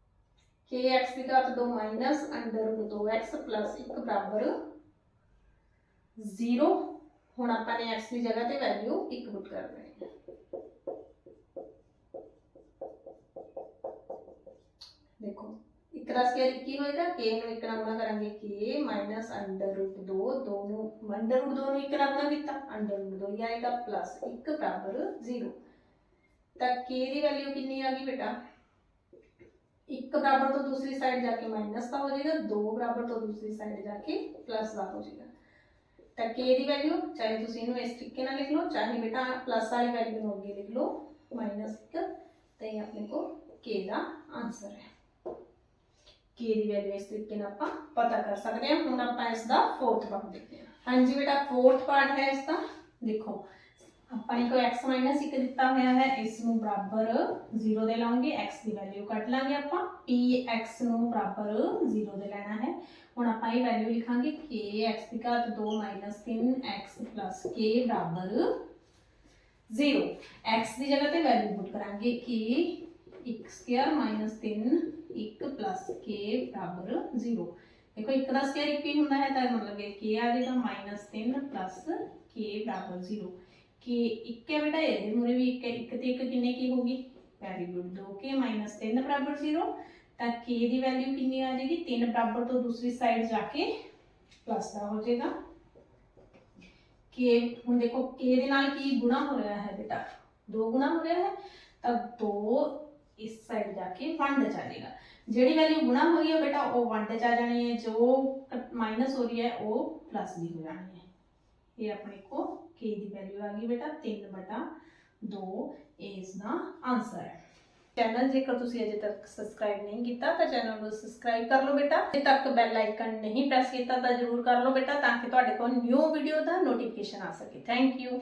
kx ਦੀ ਘਾਤ 2 ਮਾਈਨਸ ਅੰਡਰ 2x 1 ਬਰਾਬਰ 0 ਹੁਣ ਆਪਾਂ ਨੇ x ਦੀ ਜਗ੍ਹਾ ਤੇ ਵੈਲਿਊ 1 ਪੁੱਟ ਕਰ ਦੇਣੀ ਹੈ ਦੇਖੋ ਇੱਕ ਦਾ ਸਕੇਅਰ ਕੀ ਹੋਏਗਾ k ਨੂੰ ਇੱਕ ਨਾਲ ਗੁਣਾ ਕਰਾਂਗੇ k ਮਾਈਨਸ ਅੰਡਰ ਰੂਟ 2 2 ਨੂੰ ਅੰਡਰ ਰੂਟ 2 ਨੂੰ ਇੱਕ ਨਾਲ ਗੁਣਾ ਕੀਤਾ ਅੰਡਰ ਰੂਟ 2 ਹੀ ਆਏਗਾ ਪਲੱਸ 1 ਬਰਾਬਰ 0 ਤਾਂ k ਦੀ ਵੈਲਿਊ ਕਿੰਨੀ ਆ ਗਈ ਬੇਟਾ 1 ਬਰਾਬਰ ਤੋਂ ਦੂਸਰੀ ਸਾਈਡ ਜਾ ਕੇ ਮਾਈਨਸ ਦਾ ਹੋ ਜਾਏਗਾ 2 ਬਰਾਬਰ ਤੋਂ ਦੂਸਰੀ ਸਾਈਡ ਜਾ ਕੇ ਪਲੱਸ ਦਾ ਹੋ ਜਾਏਗਾ ਤਾਂ k ਦੀ ਵੈਲਿਊ ਚਾਹੇ ਤੁਸੀਂ ਇਹਨੂੰ ਇਸ ਤਰੀਕੇ ਨਾਲ ਲਿਖ ਲਓ ਚਾਹੇ ਬੇਟਾ ਪਲੱਸ ਵਾਲੀ ਵੈਲਿਊ ਨੂੰ ਅੱਗੇ ਲਿਖ ਲਓ ਮਾਈਨਸ 1 ਤਾਂ ਇਹ ਆਪਣੇ ਕੋਲ k ਦਾ ਆਨਸਰ ਹੈ k ਦੀ ਵੈਲਿਊ ਇਸ ਤਰੀਕੇ ਨਾਲ ਆਪਾਂ ਪਤਾ ਕਰ ਸਕਦੇ ਹਾਂ ਹੁਣ ਆਪਾਂ ਇਸ ਦਾ ਫੋਰਥ ਪਾਰਟ ਦੇਖਦੇ ਹਾਂ ਹਾਂਜੀ ਬੇਟਾ ਫੋਰਥ ਪਾਰਟ ਹੈ ਇਸ ਦਾ ਦੇਖੋ ਆਪਾਂ ਨੇ ਕੋਈ x 1 ਦਿੱਤਾ ਹੋਇਆ ਹੈ ਇਸ ਨੂੰ ਬਰਾਬਰ 0 ਦੇ ਲਾਉਂਗੇ x ਦੀ ਵੈਲਿਊ ਕੱਢ ਲਾਂਗੇ ਆਪਾਂ px ਨੂੰ ਬਰਾਬਰ 0 ਦੇ ਲੈਣਾ ਹੈ ਹੁਣ ਆਪਾਂ ਇਹ ਵੈਲਿਊ ਲਿਖਾਂਗੇ ਕਿ x ਦੀ ਘਾਤ 2 3x k ਬਰਾਬਰ 0 x ਦੀ ਜਗ੍ਹਾ ਤੇ ਵੈਲਿਊ ਪੁੱਟ ਕਰਾਂਗੇ ਕਿ 1 ਸਕੁਅਰ 3 1 k ਬਰਾਬਰ 0 ਦੇਖੋ ਇੱਕ ਦਾ ਸਕੁਅਰ ਇੱਕ ਹੀ ਹੁੰਦਾ ਹੈ ਤਾਂ ਮਤਲਬ ਇਹ k ਆ ਜਾਏਗਾ -3 k ਬਰਾਬਰ 0 ਕਿ ਇੱਕ ਹੈ ਬੇਟਾ ਇਹਦੇ ਮੂਰੇ ਵੀ ਇੱਕ ਹੈ ਇੱਕ ਤੇ ਇੱਕ ਕਿੰਨੇ ਕੀ ਹੋਗੀ ਵੈਰੀ ਗੁੱਡ 2k 3 ਬਰਾਬਰ 0 ਤਾਂ k ਦੀ ਵੈਲਿਊ ਕਿੰਨੀ ਆ ਜਾਏਗੀ? 3 ਬਰਾਬਰ ਤੋਂ ਦੂਸਰੀ ਸਾਈਡ ਜਾ ਕੇ ਪਲੱਸ ਦਾ ਹੋ ਜਾਏਗਾ। K, ਹੁਣ ਦੇਖੋ, k ਦੇ ਨਾਲ ਕੀ ਗੁਣਾ ਹੋ ਰਿਹਾ ਹੈ ਬੇਟਾ? ਦੋ ਗੁਣਾ ਹੋ ਰਿਹਾ ਹੈ, ਤਾਂ 2 ਇਸ ਸਾਈਡ ਜਾ ਕੇ ਵੰਡ ਚ ਆ ਜਾਏਗਾ। ਜਿਹੜੀ ਵੈਲਿਊ ਗੁਣਾ ਹੋ ਰਹੀ ਹੈ ਬੇਟਾ, ਉਹ ਵੰਡ ਚ ਆ ਜਾਣੀ ਹੈ, ਜੋ ਮਾਈਨਸ ਹੋ ਰਹੀ ਹੈ, ਉਹ ਪਲੱਸ ਦੀ ਹੋ ਜਾਣੀ ਹੈ। ਇਹ ਆਪਣੇ ਕੋ k ਦੀ ਵੈਲਿਊ ਆ ਗਈ ਬੇਟਾ 3 ਬਟਾ 2 ਇਹ ਇਸ ਦਾ ਆਨਸਰ ਹੈ। ਚੈਨਲ ਜੇਕਰ ਤੁਸੀਂ ਅਜੇ ਤੱਕ ਸਬਸਕ੍ਰਾਈਬ ਨਹੀਂ ਕੀਤਾ, ਤਾਂ ਚੈਨਲ ਨੂੰ ਸਬਸਕ੍ਰਾਈਬ ਕਰ ਲਓ ਬੇਟਾ। ਅਜੇ ਤੱਕ ਬੈਲ ਆਈਕਨ ਨਹੀਂ ਪ੍ਰੈਸ ਕੀਤਾ, ਤਾਂ ਜਰੂਰ ਕਰ ਲਓ ਬੇਟਾ, ਤਾਂ ਕਿ ਤੁਹਾਡੇ ਕੋਲ ਨਿਊ ਵੀਡੀਓ ਦਾ ਨੋਟੀਫਿਕੇਸ਼ਨ ਆ ਸਕੇ। Thank you